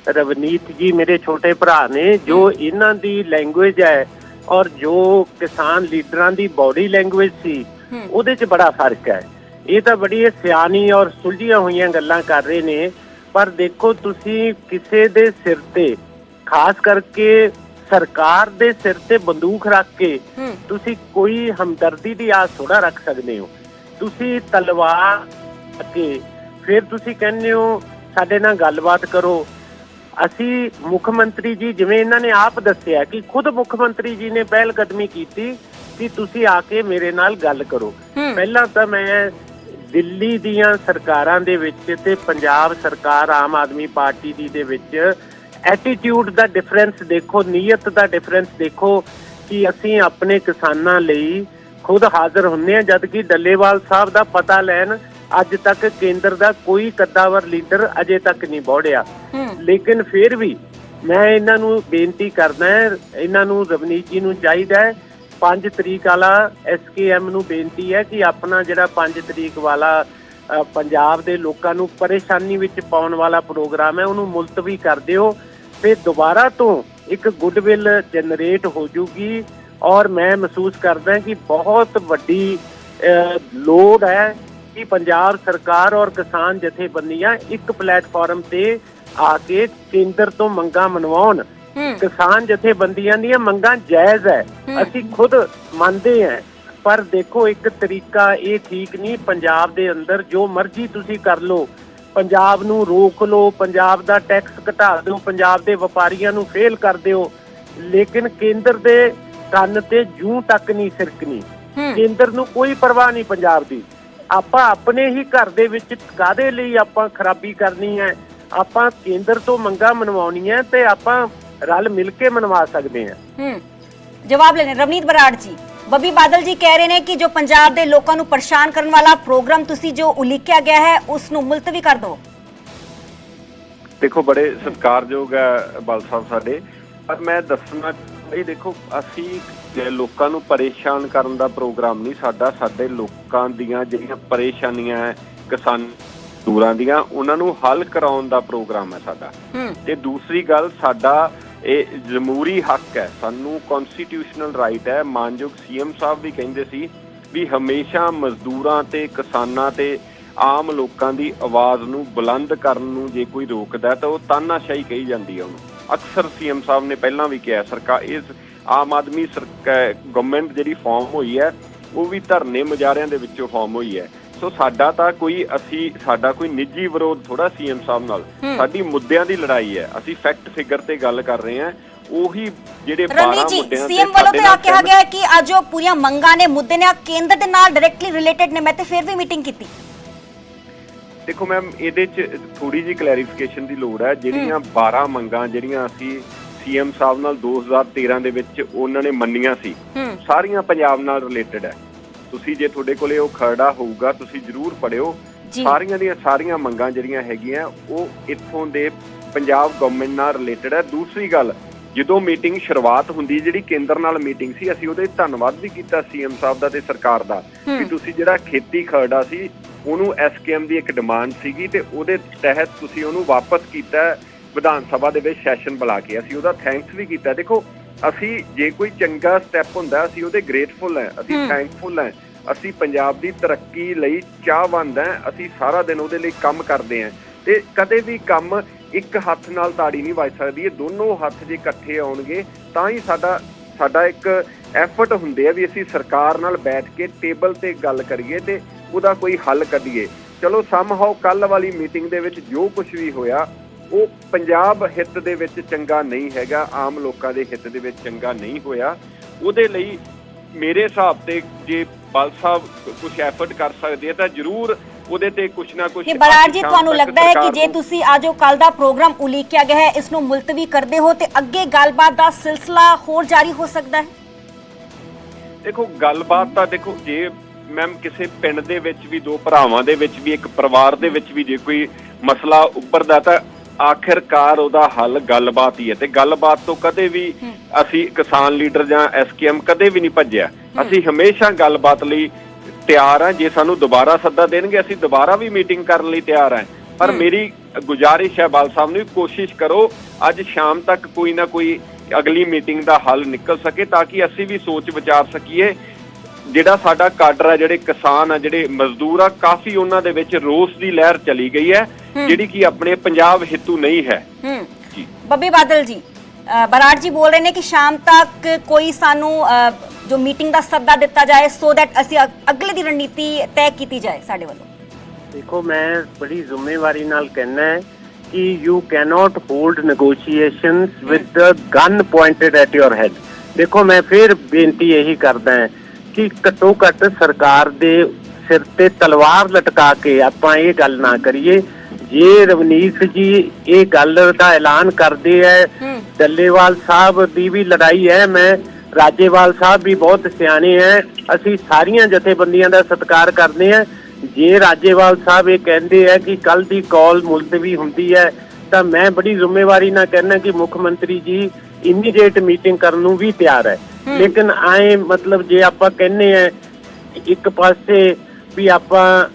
ਰਵਨੀਤ ਜੀ ਮੇਰੇ ਛੋਟੇ ਭਰਾ ਨੇ ਜੋ ਇਹਨਾਂ ਦੀ ਲੈਂਗੁਏਜ ਹੈ ਔਰ ਜੋ ਕਿਸਾਨ ਲੀਡਰਾਂ ਦੀ ਬਾਡੀ ਲੈਂਗੁਏਜ ਸੀ। ਉਹਦੇ 'ਚ ਬੜਾ ਫ਼ਰਕ ਹੈ। ਇਹ ਤਾਂ ਬੜੀ ਸਿਆਣੀ ਔਰ ਸੁਲਝੀਆਂ ਹੋਈਆਂ ਗੱਲਾਂ ਕਰ ਰਹੇ ਨੇ ਪਰ ਦੇਖੋ ਤੁਸੀਂ ਕਿਸੇ ਦੇ ਸਿਰ ਤੇ ਖਾਸ ਕਰਕੇ ਸਰਕਾਰ ਦੇ ਸਿਰ ਤੇ ਬੰਦੂਕ ਰੱਖ ਕੇ ਤੁਸੀਂ ਕੋਈ ਹਮਦਰਦੀ ਦੀ ਆਸ ਥੋੜਾ ਰੱਖ ਸਕਦੇ ਹੋ। ਤੁਸੀਂ ਤਲਵਾਰ ਅੱਗੇ ਫਿਰ ਤੁਸੀਂ ਕਹਿੰਦੇ ਹੋ ਸਾਡੇ ਨਾਲ ਗੱਲਬਾਤ ਕਰੋ ਅਸੀਂ ਮੁੱਖ ਮੰਤਰੀ ਜੀ ਜਿਵੇਂ ਇਹਨਾਂ ਨੇ ਆਪ ਦੱਸਿਆ ਕਿ ਖੁਦ ਮੁੱਖ ਮੰਤਰੀ ਜੀ ਨੇ ਪਹਿਲ ਕਦਮੀ ਕੀਤੀ ਕਿ ਤੁਸੀਂ ਆ ਕੇ ਮੇਰੇ ਨਾਲ ਗੱਲ ਕਰੋ। ਪਹਿਲਾਂ ਤਾਂ ਮੈਂ ਦਿੱਲੀ ਦੀਆਂ ਸਰਕਾਰਾਂ ਦੇ ਵਿੱਚ ਤੇ ਪੰਜਾਬ ਸਰਕਾਰ ਆਮ ਆਦਮੀ ਪਾਰਟੀ ਦੀ ਦੇ ਵਿੱਚ ਐਟੀਟਿਊਡ ਦਾ ਡਿਫਰੈਂਸ ਦੇਖੋ ਨੀਅਤ ਦਾ ਡਿਫਰੈਂਸ ਦੇਖੋ ਕਿ ਅਸੀਂ ਆਪਣੇ ਕਿਸਾਨਾਂ ਲਈ ਖੁਦ ਹਾਜ਼ਰ ਹੁੰਨੇ ਆ ਜਦ ਕਿ ਡੱਲੇਵਾਲ ਸਾਹਿਬ ਦਾ ਪਤਾ ਲੈਣ ਅੱਜ ਤੱਕ ਕੇਂਦਰ ਦਾ ਕੋਈ ਕੱਦਾਵਰ ਲੀਡਰ ਅਜੇ ਤੱਕ ਨਹੀਂ ਬੋੜਿਆ। ਲੇਕਿਨ ਫਿਰ ਵੀ ਮੈਂ ਇਹਨਾਂ ਨੂੰ ਬੇਨਤੀ ਕਰਦਾ ਹੈ ਇਹਨਾਂ ਨੂੰ ਰਵਨੀਤ ਜੀ ਨੂੰ ਚਾਹੀਦਾ ਹੈ। 5 ਤਰੀਕ ਵਾਲਾ ਐਸਕੇਐਮ ਨੂੰ ਬੇਨਤੀ ਹੈ ਕਿ ਆਪਣਾ ਜਿਹੜਾ 5 ਤਰੀਕ ਵਾਲਾ ਪੰਜਾਬ ਦੇ ਲੋਕਾਂ ਨੂੰ ਪਰੇਸ਼ਾਨੀ ਵਿੱਚ ਪਾਉਣ ਵਾਲਾ ਪ੍ਰੋਗਰਾਮ ਹੈ ਉਹਨੂੰ ਮੁਲਤਵੀ ਕਰ ਦਿਓ ਤੇ ਦੁਬਾਰਾ ਤੋਂ ਇੱਕ ਗੁੱਡਵਿਲ ਜਨਰੇਟ ਹੋ ਜੂਗੀ ਔਰ ਮੈਂ ਮਹਿਸੂਸ ਕਰਦਾ ਕਿ ਬਹੁਤ ਵੱਡੀ ਲੋੜ ਹੈ ਕਿ ਪੰਜਾਬ ਸਰਕਾਰ ਔਰ ਕਿਸਾਨ ਜਥੇਬੰਦੀਆਂ ਇੱਕ ਪਲੇਟਫਾਰਮ ਤੇ ਆ ਕੇ ਕੇਂਦਰ ਤੋਂ ਮੰਗਾਂ ਮਨਵਾਉਣ। ਕਿਸਾਨ ਜਥੇਬੰਦੀਆਂ ਦੀਆਂ ਮੰਗਾਂ ਜਾਇਜ਼ ਹੈ। ਅਸੀਂ ਖੁਦ ਮੰਨਦੇ ਹਾਂ ਪਰ ਦੇਖੋ ਇੱਕ ਤਰੀਕਾ ਇਹ ਠੀਕ ਨਹੀਂ ਪੰਜਾਬ ਦੇ ਅੰਦਰ ਜੋ ਮਰਜ਼ੀ ਤੁਸੀਂ ਕਰ ਲਓ। ਪੰਜਾਬ ਨੂੰ ਰੋਕ ਲਓ ਪੰਜਾਬ ਦਾ ਟੈਕਸ ਘਟਾ ਦਿਓ ਪੰਜਾਬ ਦੇ ਵਪਾਰੀਆਂ ਨੂੰ ਫੇਲ ਕਰ ਦਿਓ। ਲੇਕਿਨ ਕੇਂਦਰ ਦੇ ਕੰਨ ਤੇ ਜੂੰ ਤੱਕ ਨਹੀਂ ਸਿਰਕਣੀ। ਕੇਂਦਰ ਨੂੰ ਕੋਈ ਪਰਵਾਹ ਨਹੀਂ ਪੰਜਾਬ ਦੀ। ਆਪਾਂ ਆਪਣੇ ਹੀ ਘਰ ਦੇ ਵਿੱਚ ਕਾਦੇ ਲਈ ਆਪਾਂ ਖਰਾਬੀ ਕਰਨੀ ਹੈ? ਆਪਾਂ ਕੇਂਦਰ ਤੋਂ ਮੰਗਾਂ ਮਨਵਾਉਣੀਆਂ ਤੇ ਆਪਾਂ ਰਲ ਮਿਲ ਕੇ ਮਨਵਾ ਸਕਦੇ ਹਾਂ। ਹੂੰ। ਜਵਾਬ ਲੈਣੇ ਰਵਨੀਤ ਬਰਾੜ ਜੀ। ਬੱਬੀ ਬਾਦਲ ਜੀ ਕਹਿ ਰਹੇ ਨੇ ਕਿ ਜੋ ਪੰਜਾਬ ਦੇ ਲੋਕਾਂ ਨੂੰ ਪਰੇਸ਼ਾਨ ਕਰਨ ਵਾਲਾ ਪ੍ਰੋਗਰਾਮ ਤੁਸੀਂ ਜੋ ਉਲੀਕਿਆ ਗਿਆ ਹੈ ਉਸ ਨੂੰ ਮੁਲਤਵੀ ਕਰ ਦਿਓ। ਦੇਖੋ ਬੜੇ ਸਤਿਕਾਰਯੋਗ ਹੈ ਬਲ ਸਾਹਿਬ ਸਾਡੇ। ਪਰ ਮੈਂ ਦੱਸਣਾ ਇਹ ਦੇਖੋ ਅਸੀਂ ਲੋਕਾਂ ਨੂੰ ਪਰੇਸ਼ਾਨ ਕਰਨ ਦਾ ਪ੍ਰੋਗਰਾਮ ਨਹੀਂ ਸਾਡਾ ਸਾਡੇ ਲੋਕਾਂ ਦੀਆਂ ਜਿਹੜੀਆਂ ਪਰੇਸ਼ਾਨੀਆਂ ਹੈ ਕਿਸਾਨ ਦੂਰਾਂ ਦੀਆਂ ਉਹਨਾਂ ਨੂੰ ਹੱਲ ਕਰਾਉਣ ਦਾ ਪ੍ਰੋਗਰਾਮ ਹੈ ਸਾਡਾ। ਤੇ ਦੂਸਰੀ ਗੱਲ ਸਾਡਾ ਇਹ ਜਮਹੂਰੀ ਹੱਕ ਹੈ ਸਾਨੂੰ ਕਨਸਟੀਟਿਊਸ਼ਨਲ ਰਾਈਟ ਹੈ। ਮਾਨਯੋਗ ਸੀਐਮ ਸਾਹਿਬ ਵੀ ਕਹਿੰਦੇ ਸੀ ਵੀ ਹਮੇਸ਼ਾ ਮਜ਼ਦੂਰਾਂ ਤੇ ਕਿਸਾਨਾਂ ਤੇ ਆਮ ਲੋਕਾਂ ਦੀ ਆਵਾਜ਼ ਨੂੰ ਬੁਲੰਦ ਕਰਨ ਨੂੰ ਜੇ ਕੋਈ ਰੋਕਦਾ ਤਾਂ ਉਹ ਤਾਨਾਸ਼ਾਹੀ ਕਹੀ ਜਾਂਦੀ ਹੈ ਉਹਨੂੰ। ਅਕਸਰ ਸੀਐਮ ਸਾਹਿਬ ਨੇ ਪਹਿਲਾਂ ਵੀ ਕਿਹਾ ਸਰਕਾਰ ਇਸ ਆਮ ਆਦਮੀ ਗਵਰਨਮੈਂਟ ਜਿਹੜੀ ਫਾਰਮ ਹੋਈ ਹੈ ਉਹ ਵੀ ਧਰਨੇ ਮੁਜ਼ਾਹਰਿਆਂ ਦੇ ਵਿੱਚੋਂ ਫਾਰਮ ਹੋਈ ਹੈ। ਸੋ ਸਾਡਾ ਤਾਂ ਕੋਈ ਅਸੀਂ ਸਾਡਾ ਕੋਈ ਨਿੱਜੀ ਵਿਰੋਧ ਥੋੜਾ ਸੀਐਮ ਸਾਹਿਬ ਨਾਲ। ਸਾਡੀ ਮੁੱਦਿਆਂ ਦੀ ਲੜਾਈ ਹੈ। ਅਸੀਂ ਫੈਕਟ ਫਿਗਰ ਤੇ ਗੱਲ ਕਰ ਰਹੇ ਹਾਂ। ਉਹੀ ਜਿਹੜੇ 12 ਰਵਨੀਤ ਜੀ ਮੁੱਦਿਆਂ ਸੀਐਮ ਵੱਲੋਂ ਤੇ ਆ ਕਿਹਾ ਗਿਆ ਹੈ ਕਿ ਅੱਜ ਜੋ ਪੂਰੀਆਂ ਮੰਗਾਂ ਨੇ ਮੁੱਦੇ ਨੇ ਆ ਕੇਂਦਰ ਦੇ ਨਾਲ ਡਾਇਰੈਕਟਲੀ ਰਿਲੇਟਡ ਨੇ। ਮੈਂ ਤੇ ਫਿਰ ਵੀ ਮੀਟਿੰਗ ਕੀਤੀ। ਦੇਖੋ ਮੈਮ ਇਹਦੇ ਚ ਥੋੜੀ ਜੀ ਕਲੈਰੀਫਿਕੇਸ਼ਨ ਦੀ ਲੋੜ ਹੈ। ਜਿਹੜੀਆਂ 12 ਮੰਗਾਂ ਜਿਹੜੀਆਂ ਅਸੀਂ ਸੀਐਮ ਸਾਹਿਬ ਨਾਲ 2013 ਦੇ ਵਿੱਚ ਉਹਨਾਂ ਨੇ ਮੰਨੀਆਂ ਸੀ। ਸਾਰੀਆਂ ਪੰਜਾਬ ਨਾਲ ਰਿਲੇਟਡ ਹੈ ਤੁਸੀਂ ਜੇ ਤੁਹਾਡੇ ਕੋਲੇ ਉਹ ਖਰੜਾ ਹੋਊਗਾ ਤੁਸੀਂ ਜ਼ਰੂਰ ਪੜਿਓ। ਸਾਰੀਆਂ ਦੀਆਂ ਸਾਰੀਆਂ ਮੰਗਾਂ ਜਿਹੜੀਆਂ ਹੈਗੀਆਂ ਉਹ ਇੱਥੋਂ ਦੇ ਪੰਜਾਬ ਗਵਰਨਮੈਂਟ ਨਾਲ ਰਿਲੇਟਡ ਹੈ ਦੂਸਰੀ ਗੱਲ ਜਦੋਂ ਮੀਟਿੰਗ ਸ਼ੁਰੂਆਤ ਹੁੰਦੀ ਜਿਹੜੀ ਕੇਂਦਰ ਨਾਲ ਮੀਟਿੰਗ ਸੀ ਅਸੀਂ ਉਹਦੇ ਧੰਨਵਾਦ ਵੀ ਕੀਤਾ ਸੀਐਮ ਸਾਹਿਬ ਦਾ ਤੇ ਸਰਕਾਰ ਦਾ ਵੀ ਤੁਸੀਂ ਜਿਹੜਾ ਖੇਤੀ ਖਰੜਾ ਸੀ ਉਹਨੂੰ ਐਸਕੇਐਮ ਦੀ ਇੱਕ ਡਿਮਾਂਡ ਸੀਗੀ ਤੇ ਉਹਦੇ ਤਹਿਤ ਤੁਸੀਂ ਉਹਨੂੰ ਵਾਪਸ ਕੀਤਾ। ਵਿਧਾਨ ਸਭਾ ਦੇ ਵਿੱਚ ਸੈਸ਼ਨ ਬੁਲਾ ਕੇ ਅਸੀਂ ਉਹਦਾ ਥੈਂਕਸ ਵੀ ਕੀਤਾ। ਦੇਖੋ ਅਸੀਂ ਜੇ ਕੋਈ ਚੰਗਾ ਸਟੈਪ ਹੁੰਦਾ ਅਸੀਂ ਉਹਦੇ ਗ੍ਰੇਟਫੁਲ ਹਾਂ ਅਸੀਂ। ਥੈਂਕਫੁਲ ਹਾਂ। ਅਸੀਂ ਪੰਜਾਬ ਦੀ ਤਰੱਕੀ ਲਈ ਚਾਹਵੰਦ ਹਾਂ ਅਸੀਂ ਸਾਰਾ ਦਿਨ ਉਹਦੇ ਲਈ ਕੰਮ ਕਰਦੇ ਹਾਂ। ਤੇ ਕਦੇ ਵੀ ਕੰਮ ਇੱਕ ਹੱਥ ਨਾਲ ਤਾੜੀ ਨਹੀਂ ਵੱਜ ਸਕਦੀ ਇਹ ਦੋਨੋਂ ਹੱਥ ਜੇ ਇਕੱਠੇ ਆਉਣਗੇ ਤਾਂ ਹੀ ਸਾਡਾ ਸਾਡਾ ਇੱਕ ਐਫਰਟ ਹੁੰਦੇ ਆ ਵੀ ਅਸੀਂ ਸਰਕਾਰ ਨਾਲ ਬੈਠ ਕੇ ਟੇਬਲ ਤੇ ਗੱਲ ਕਰੀਏ ਤੇ ਉਹਦਾ ਕੋਈ ਹੱਲ ਕੱਢੀਏ। ਚਲੋ ਸਮਹਾਉ ਕੱਲ ਵਾਲੀ ਮੀਟਿੰਗ ਦੇ ਵਿੱਚ ਜੋ ਕੁਝ ਵੀ ਹੋਇਆ ਉਹ ਪੰਜਾਬ ਹਿੱਤ ਦੇ ਵਿੱਚ ਚੰਗਾ ਨਹੀਂ ਹੈਗਾ ਆਮ ਲੋਕਾਂ ਦੇ ਹਿੱਤ ਦੇ ਵਿੱਚ ਚੰਗਾ ਨਹੀਂ ਹੋਇਆ। ਉਹਦੇ ਲਈ ਮੇਰੇ ਹਿਸਾਬ ਤੇ ਜੇ ਬਲ ਸਾਹਿਬ ਕੁਝ ਐਫਰਟ ਕਰ ਸਕਦੇ ਆ ਤਾਂ ਜ਼ਰੂਰ ਉਹਦੇ ਤੇ ਕੁਝ ਨਾ ਕੁਝ ਇਹ ਬਰਾੜ ਜੀ ਤੁਹਾਨੂੰ ਲੱਗਦਾ ਹੈ ਕਿ ਜੇ ਤੁਸੀਂ ਉਹ ਕੱਲ ਦਾ ਪ੍ਰੋਗਰਾਮ ਉਲੀਕਿਆ ਗਿਆ ਹੈ ਇਸ ਨੂੰ ਮੁਲਤਵੀ ਕਰਦੇ ਹੋ ਤੇ ਅੱਗੇ ਗੱਲਬਾਤ ਦਾ ਸਿਲਸਿਲਾ ਹੋਰ ਜਾਰੀ ਹੋ ਸਕਦਾ ਹੈ? ਦੇਖੋ ਗੱਲਬਾਤ ਤਾਂ ਦੇਖੋ ਜੇ ਮੈਮ ਕਿਸੇ ਪਿੰਡ ਦੇ ਵਿੱਚ ਵੀ ਦੋ ਭਰਾਵਾਂ ਦੇ ਵਿੱਚ ਵੀ ਇੱਕ ਪਰਿਵਾਰ ਦੇ ਵਿੱਚ ਵੀ ਜੇ ਕੋਈ ਮਸਲਾ ਉੱਭਰਦਾ ਤਾਂ ਆਖਿਰਕਾਰ ਉਹਦਾ ਹੱਲ ਗੱਲਬਾਤ ਹੀ ਹੈ ਤੇ ਗੱਲਬਾਤ ਤੋਂ ਕਦੇ ਵੀ ਅਸੀਂ ਕਿਸਾਨ ਲੀਡਰ ਜਾਂ ਐਸਕੇਐਮ ਕਦੇ ਵੀ ਨਹੀਂ ਭੱਜਿਆ। ਅਸੀਂ ਹਮੇਸ਼ਾ ਗੱਲਬਾਤ ਲਈ ਤਿਆਰ ਹਾਂ। ਜੇ ਸਾਨੂੰ ਦੁਬਾਰਾ ਸੱਦਾ ਦੇਣਗੇ ਅਸੀਂ ਦੁਬਾਰਾ ਵੀ ਮੀਟਿੰਗ ਕਰਨ ਲਈ ਤਿਆਰ ਹਾਂ। ਪਰ ਮੇਰੀ ਗੁਜ਼ਾਰਿਸ਼ ਹੈ ਬਾਲ ਸਾਹਿਬ ਨੂੰ ਕੋਸ਼ਿਸ਼ ਕਰੋ ਅੱਜ ਸ਼ਾਮ ਤੱਕ ਕੋਈ ਨਾ ਕੋਈ ਅਗਲੀ ਮੀਟਿੰਗ ਦਾ ਹੱਲ ਨਿਕਲ ਸਕੇ ਤਾਂ ਕਿ ਅਸੀਂ ਵੀ ਸੋਚ ਵਿਚਾਰ ਸਕੀਏ। ਜਿਹੜਾ ਸਾਡਾ ਕਾਡਰ ਹੈ ਜਿਹੜੇ ਕਿਸਾਨ ਆ ਜਿਹੜੇ ਮਜ਼ਦੂਰ ਆ ਕਾਫੀ ਉਹਨਾਂ ਦੇ ਵਿੱਚ ਰੋਸ ਦੀ ਲਹਿਰ ਚਲੀ ਗਈ ਹੈ ਜਿਹੜੀ ਕਿ ਆਪਣੇ ਪੰਜਾਬ ਹਿੱਤੂ ਨਹੀਂ ਹੈ। ਹੂੰ। ਜੀ। ਬੱਬੀ ਬਾਦਲ ਜੀ ਬਰਾੜ ਜੀ ਬੋਲ ਰਹੇ ਨੇ ਕਿ ਸ਼ਾਮ ਤੱਕ ਕੋਈ ਸਾਨੂੰ ਜੋ ਮੀਟਿੰਗ ਦਾ ਸੱਦਾ ਦਿੱਤਾ ਜਾਏ ਸੋ ਦੈਟ ਅਸੀਂ ਅਗ- ਅਗਲੇ ਦੀ ਰਣਨੀਤੀ ਤੈਅ ਕੀਤੀ ਜਾਏ ਸਾਡੇ ਵੱਲੋਂ। ਦੇਖੋ ਮੈਂ ਬੜੀ ਜ਼ਿੰਮੇਵਾਰੀ ਨਾਲ ਕਹਿਣਾ ਹੈ ਕਿ you cannot hold negotiations with the gun pointed at your head ਦੇਖੋ ਮੈਂ ਫਿਰ ਬੇਨਤੀ ਇਹੀ ਕਰਦਾ ਹਾਂ ਕਿ ਘੱਟੋ ਘੱਟ ਸਰਕਾਰ ਦੇ ਸਿਰ ਤੇ ਤਲਵਾਰ ਲਟਕਾ ਕੇ ਆਪਾਂ ਇਹ ਗੱਲ ਨਾ ਕਰੀਏ। ਜੇ ਰਵਨੀਤ ਜੀ ਇਹ ਗੱਲ ਦਾ ਐਲਾਨ ਕਰਦੇ ਹੂੰ। ਡੱਲੇਵਾਲ ਸਾਹਿਬ ਦੀ ਵੀ ਲੜਾਈ ਹੈ ਮੈਂ ਰਾਜੇਵਾਲ ਸਾਹਿਬ ਵੀ ਬਹੁਤ ਸਿਆਣੇ ਹੈ ਅਸੀਂ ਸਾਰੀਆਂ ਜਥੇਬੰਦੀਆਂ ਦਾ ਸਤਿਕਾਰ ਕਰਦੇ ਹਾਂ ਜੇ ਰਾਜੇਵਾਲ ਸਾਹਿਬ ਇਹ ਕਹਿੰਦੇ ਹੈ ਕਿ ਕੱਲ ਦੀ ਕਾਲ ਮੁਲਤਵੀ ਹੁੰਦੀ ਹੈ ਤਾਂ ਮੈਂ ਬੜੀ ਜ਼ਿੰਮੇਵਾਰੀ ਨਾਲ ਕਹਿਣਾ ਕਿ ਮੁੱਖ ਮੰਤਰੀ ਜੀ ਇਮੀਡੀਏਟ ਮੀਟਿੰਗ ਕਰਨ ਨੂੰ ਵੀ ਤਿਆਰ ਹੈ ਲੇਕਿਨ ਆਏ ਮਤਲਬ ਜੇ ਆਪਾਂ ਕਹਿੰਨੇ ਆ ਇੱਕ ਪਾਸੇ ਵੀ ਆਪਾਂ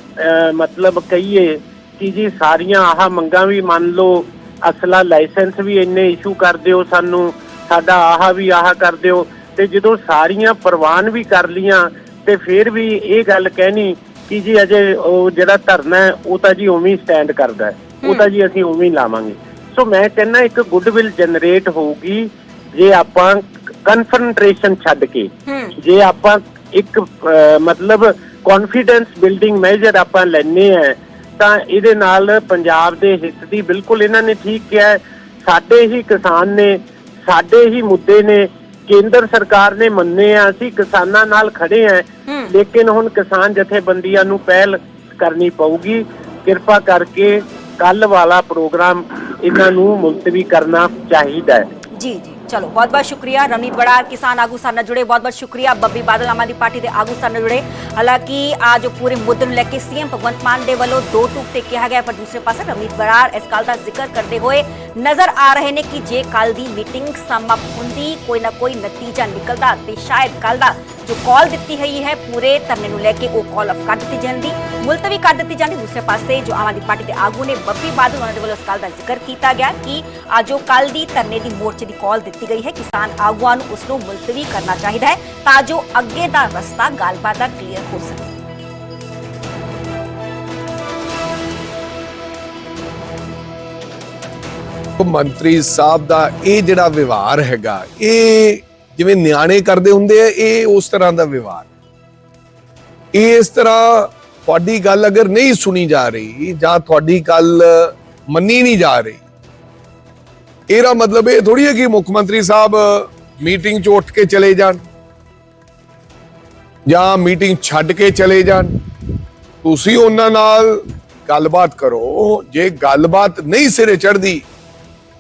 ਮਤਲਬ ਕਹੀਏ ਕਿ ਜੀ ਸਾਰੀਆਂ ਆਹ ਮੰਗਾਂ ਵੀ ਮੰਨ ਲਓ ਅਸਲਾ ਲਾਇਸੈਂਸ ਵੀ ਇੰਨੇ ਇਸ਼ੂ ਕਰ ਦਿਓ ਸਾਨੂੰ ਸਾਡਾ ਆਹ ਵੀ ਆਹ ਕਰ ਦਿਓ ਤੇ ਜਦੋਂ ਸਾਰੀਆਂ ਪ੍ਰਵਾਨ ਵੀ ਕਰ ਲੀਆਂ ਤੇ ਫਿਰ ਵੀ ਇਹ ਗੱਲ ਕਹਿਣੀ ਕਿ ਜੀ ਅਜੇ ਉਹ ਜਿਹੜਾ ਧਰਨਾ ਹੈ ਉਹ ਤਾਂ ਜੀ ਉਵੇਂ ਸਟੈਂਡ ਕਰਦਾ ਹੈ। ਉਹ ਤਾਂ ਜੀ ਅਸੀਂ ਉਵੇਂ ਲਾਵਾਂਗੇ। ਸੋ ਮੈਂ ਕਹਿੰਦਾ ਇੱਕ ਗੁੱਡਵਿਲ ਜਨਰੇਟ ਹੋਊਗੀ ਜੇ ਆਪਾਂ ਕਨਫਰੰਟ੍ਰੇਸ਼ਨ ਛੱਡ ਕੇ। ਜੇ ਆਪਾਂ ਇੱਕ ਮਤਲਬ ਕੌਨਫੀਡੈਂਸ ਬਿਲਡਿੰਗ ਮੈਜਰ ਆਪਾਂ ਲੈਨੇ ਆ ਤਾਂ ਇਹਦੇ ਨਾਲ ਪੰਜਾਬ ਦੇ ਹਿੱਤ ਦੀ ਬਿਲਕੁਲ ਇਹਨਾਂ ਨੇ ਠੀਕ ਕਿਹਾ। ਸਾਡੇ ਹੀ ਕਿਸਾਨ ਨੇ ਸਾਡੇ ਹੀ ਮੁੱਦੇ ਨੇ ਕੇਂਦਰ ਸਰਕਾਰ ਨੇ ਮੰਨੇ ਆ ਅਸੀਂ ਕਿਸਾਨਾਂ ਨਾਲ ਖੜੇ ਆ। ਲੇਕਿਨ ਹੁਣ ਕਿਸਾਨ ਜਥੇਬੰਦੀਆਂ ਨੂੰ ਪਹਿਲ ਕਰਨੀ ਪਊਗੀ। ਕਿਰਪਾ ਕਰਕੇ ਕੱਲ ਵਾਲਾ ਪ੍ਰੋਗਰਾਮ ਇਹਨਾਂ ਨੂੰ ਮੁਲਤਵੀ ਕਰਨਾ ਚਾਹੀਦਾ ਹੈ। ਜੀ ਜੀ। ਚਲੋ ਬਹੁਤ ਬਹੁਤ ਸ਼ੁਕਰੀਆ ਰਵਨੀਤ ਬੜਾਰ ਕਿਸਾਨ ਆਗੂ ਸਾਡੇ ਨਾਲ ਜੁੜੇ ਬਹੁਤ ਬਹੁਤ ਸ਼ੁਕਰੀਆ ਬੱਬੀ ਬਾਦਲ ਆਮ ਆਦਮੀ ਪਾਰਟੀ ਦੇ ਆਗੂ ਸਾਡੇ ਨਾਲ ਜੁੜੇ ਹਾਲਾਂਕਿ ਆ ਜੋ ਪੂਰੇ ਮੁੱਦੇ ਨੂੰ ਲੈ ਕੇ ਸੀਐਮ ਭਗਵੰਤ ਮਾਨ ਦੇ ਵੱਲੋਂ ਦੋ ਟੂਕ ਤੇ ਕਿਹਾ ਗਿਆ ਪਰ ਦੂਸਰੇ ਪਾਸੇ ਰਵਨੀਤ ਬੜਾਰ ਇਸ ਗੱਲ ਦਾ ਜ਼ਿਕਰ ਕਰਦੇ ਹੋਏ ਨਜ਼ਰ ਆ ਰਹੇ ਨੇ ਕਿ ਜੇ ਕੱਲ ਦੀ ਮੀਟਿੰਗ ਸਮਾਪਤ ਹੁੰਦੀ, ਕੋਈ ਨਾ ਕੋਈ ਨਤੀਜਾ ਨਿਕਲਦਾ ਤੇ ਸ਼ਾਇਦ ਕੱਲ ਦਾ ਜੋ ਕਾਲ ਦਿੱਤੀ ਹੋਈ ਹੈ ਪੂਰੇ ਧਰਨੇ ਨੂੰ ਲੈ ਕੇ ਉਹ ਕਾਲ ਆਫ ਕਰ ਦਿੱਤੀ ਜਾਂਦੀ। ਮੁਲਤਵੀ ਕਰ ਦਿੱਤੀ ਜਾਂਦੀ। ਦੂਸਰੇ ਪਾਸੇ ਜੋ ਆਮ ਆਦਮੀ ਪਾਰਟੀ ਦੇ ਆਗੂ ਨੇ ਬੱਬੀ ਬਾਦਲ, ਉਹਨਾਂ ਦੇ ਵੱਲੋਂ ਇਸ ਗੱਲ ਦਾ ਜ਼ਿਕਰ ਕੀਤਾ ਗਿਆ ਕਿ ਆ ਜੋ ਕੱਲ ਦੀ ਧਰਨੇ ਦੀ ਮੋਰਚੇ ਦੀ ਕਾਲ ਦਿੱਤੀ ਗਈ ਹੈ। ਕਿਸਾਨ ਆਗੂਆਂ ਨੂੰ ਉਸ ਨੂੰ ਮੁਲਤਵੀ ਕਰਨਾ ਚਾਹੀਦਾ ਹੈ ਤਾਂ ਜੋ ਅੱਗੇ ਦਾ ਰਸਤਾ ਗੱਲਬਾਤ ਦਾ ਕਲੀਅਰ ਹੋ ਸਕੇ। ਉਹ ਮੰਤਰੀ ਸਾਹਿਬ ਦਾ ਇਹ ਜਿਹੜਾ ਵਿਵਹਾਰ ਹੈਗਾ, ਇਹ ਜਿਵੇਂ ਨਿਆਣੇ ਕਰਦੇ ਹੁੰਦੇ ਆ, ਇਹ ਉਸ ਤਰ੍ਹਾਂ ਦਾ ਵਿਵਹਾਰ। ਇਹ ਇਸ ਤਰ੍ਹਾਂ ਤੁਹਾਡੀ ਗੱਲ ਅਗਰ ਨਹੀਂ ਸੁਣੀ ਜਾ ਰਹੀ ਜਾਂ ਤੁਹਾਡੀ ਗੱਲ ਮੰਨੀ ਨਹੀਂ ਜਾ ਰਹੀ, ਇਹਦਾ ਮਤਲਬ ਇਹ ਥੋੜੀ ਹੈ ਕਿ ਮੁੱਖ ਮੰਤਰੀ ਸਾਹਿਬ ਮੀਟਿੰਗ 'ਚ ਉੱਠ ਕੇ ਚਲੇ ਜਾਣ ਜਾਂ ਮੀਟਿੰਗ ਛੱਡ ਕੇ ਚਲੇ ਜਾਣ। ਤੁਸੀਂ ਉਹਨਾਂ ਨਾਲ ਗੱਲਬਾਤ ਕਰੋ, ਜੇ ਗੱਲਬਾਤ ਨਹੀਂ ਸਿਰੇ ਚੜਦੀ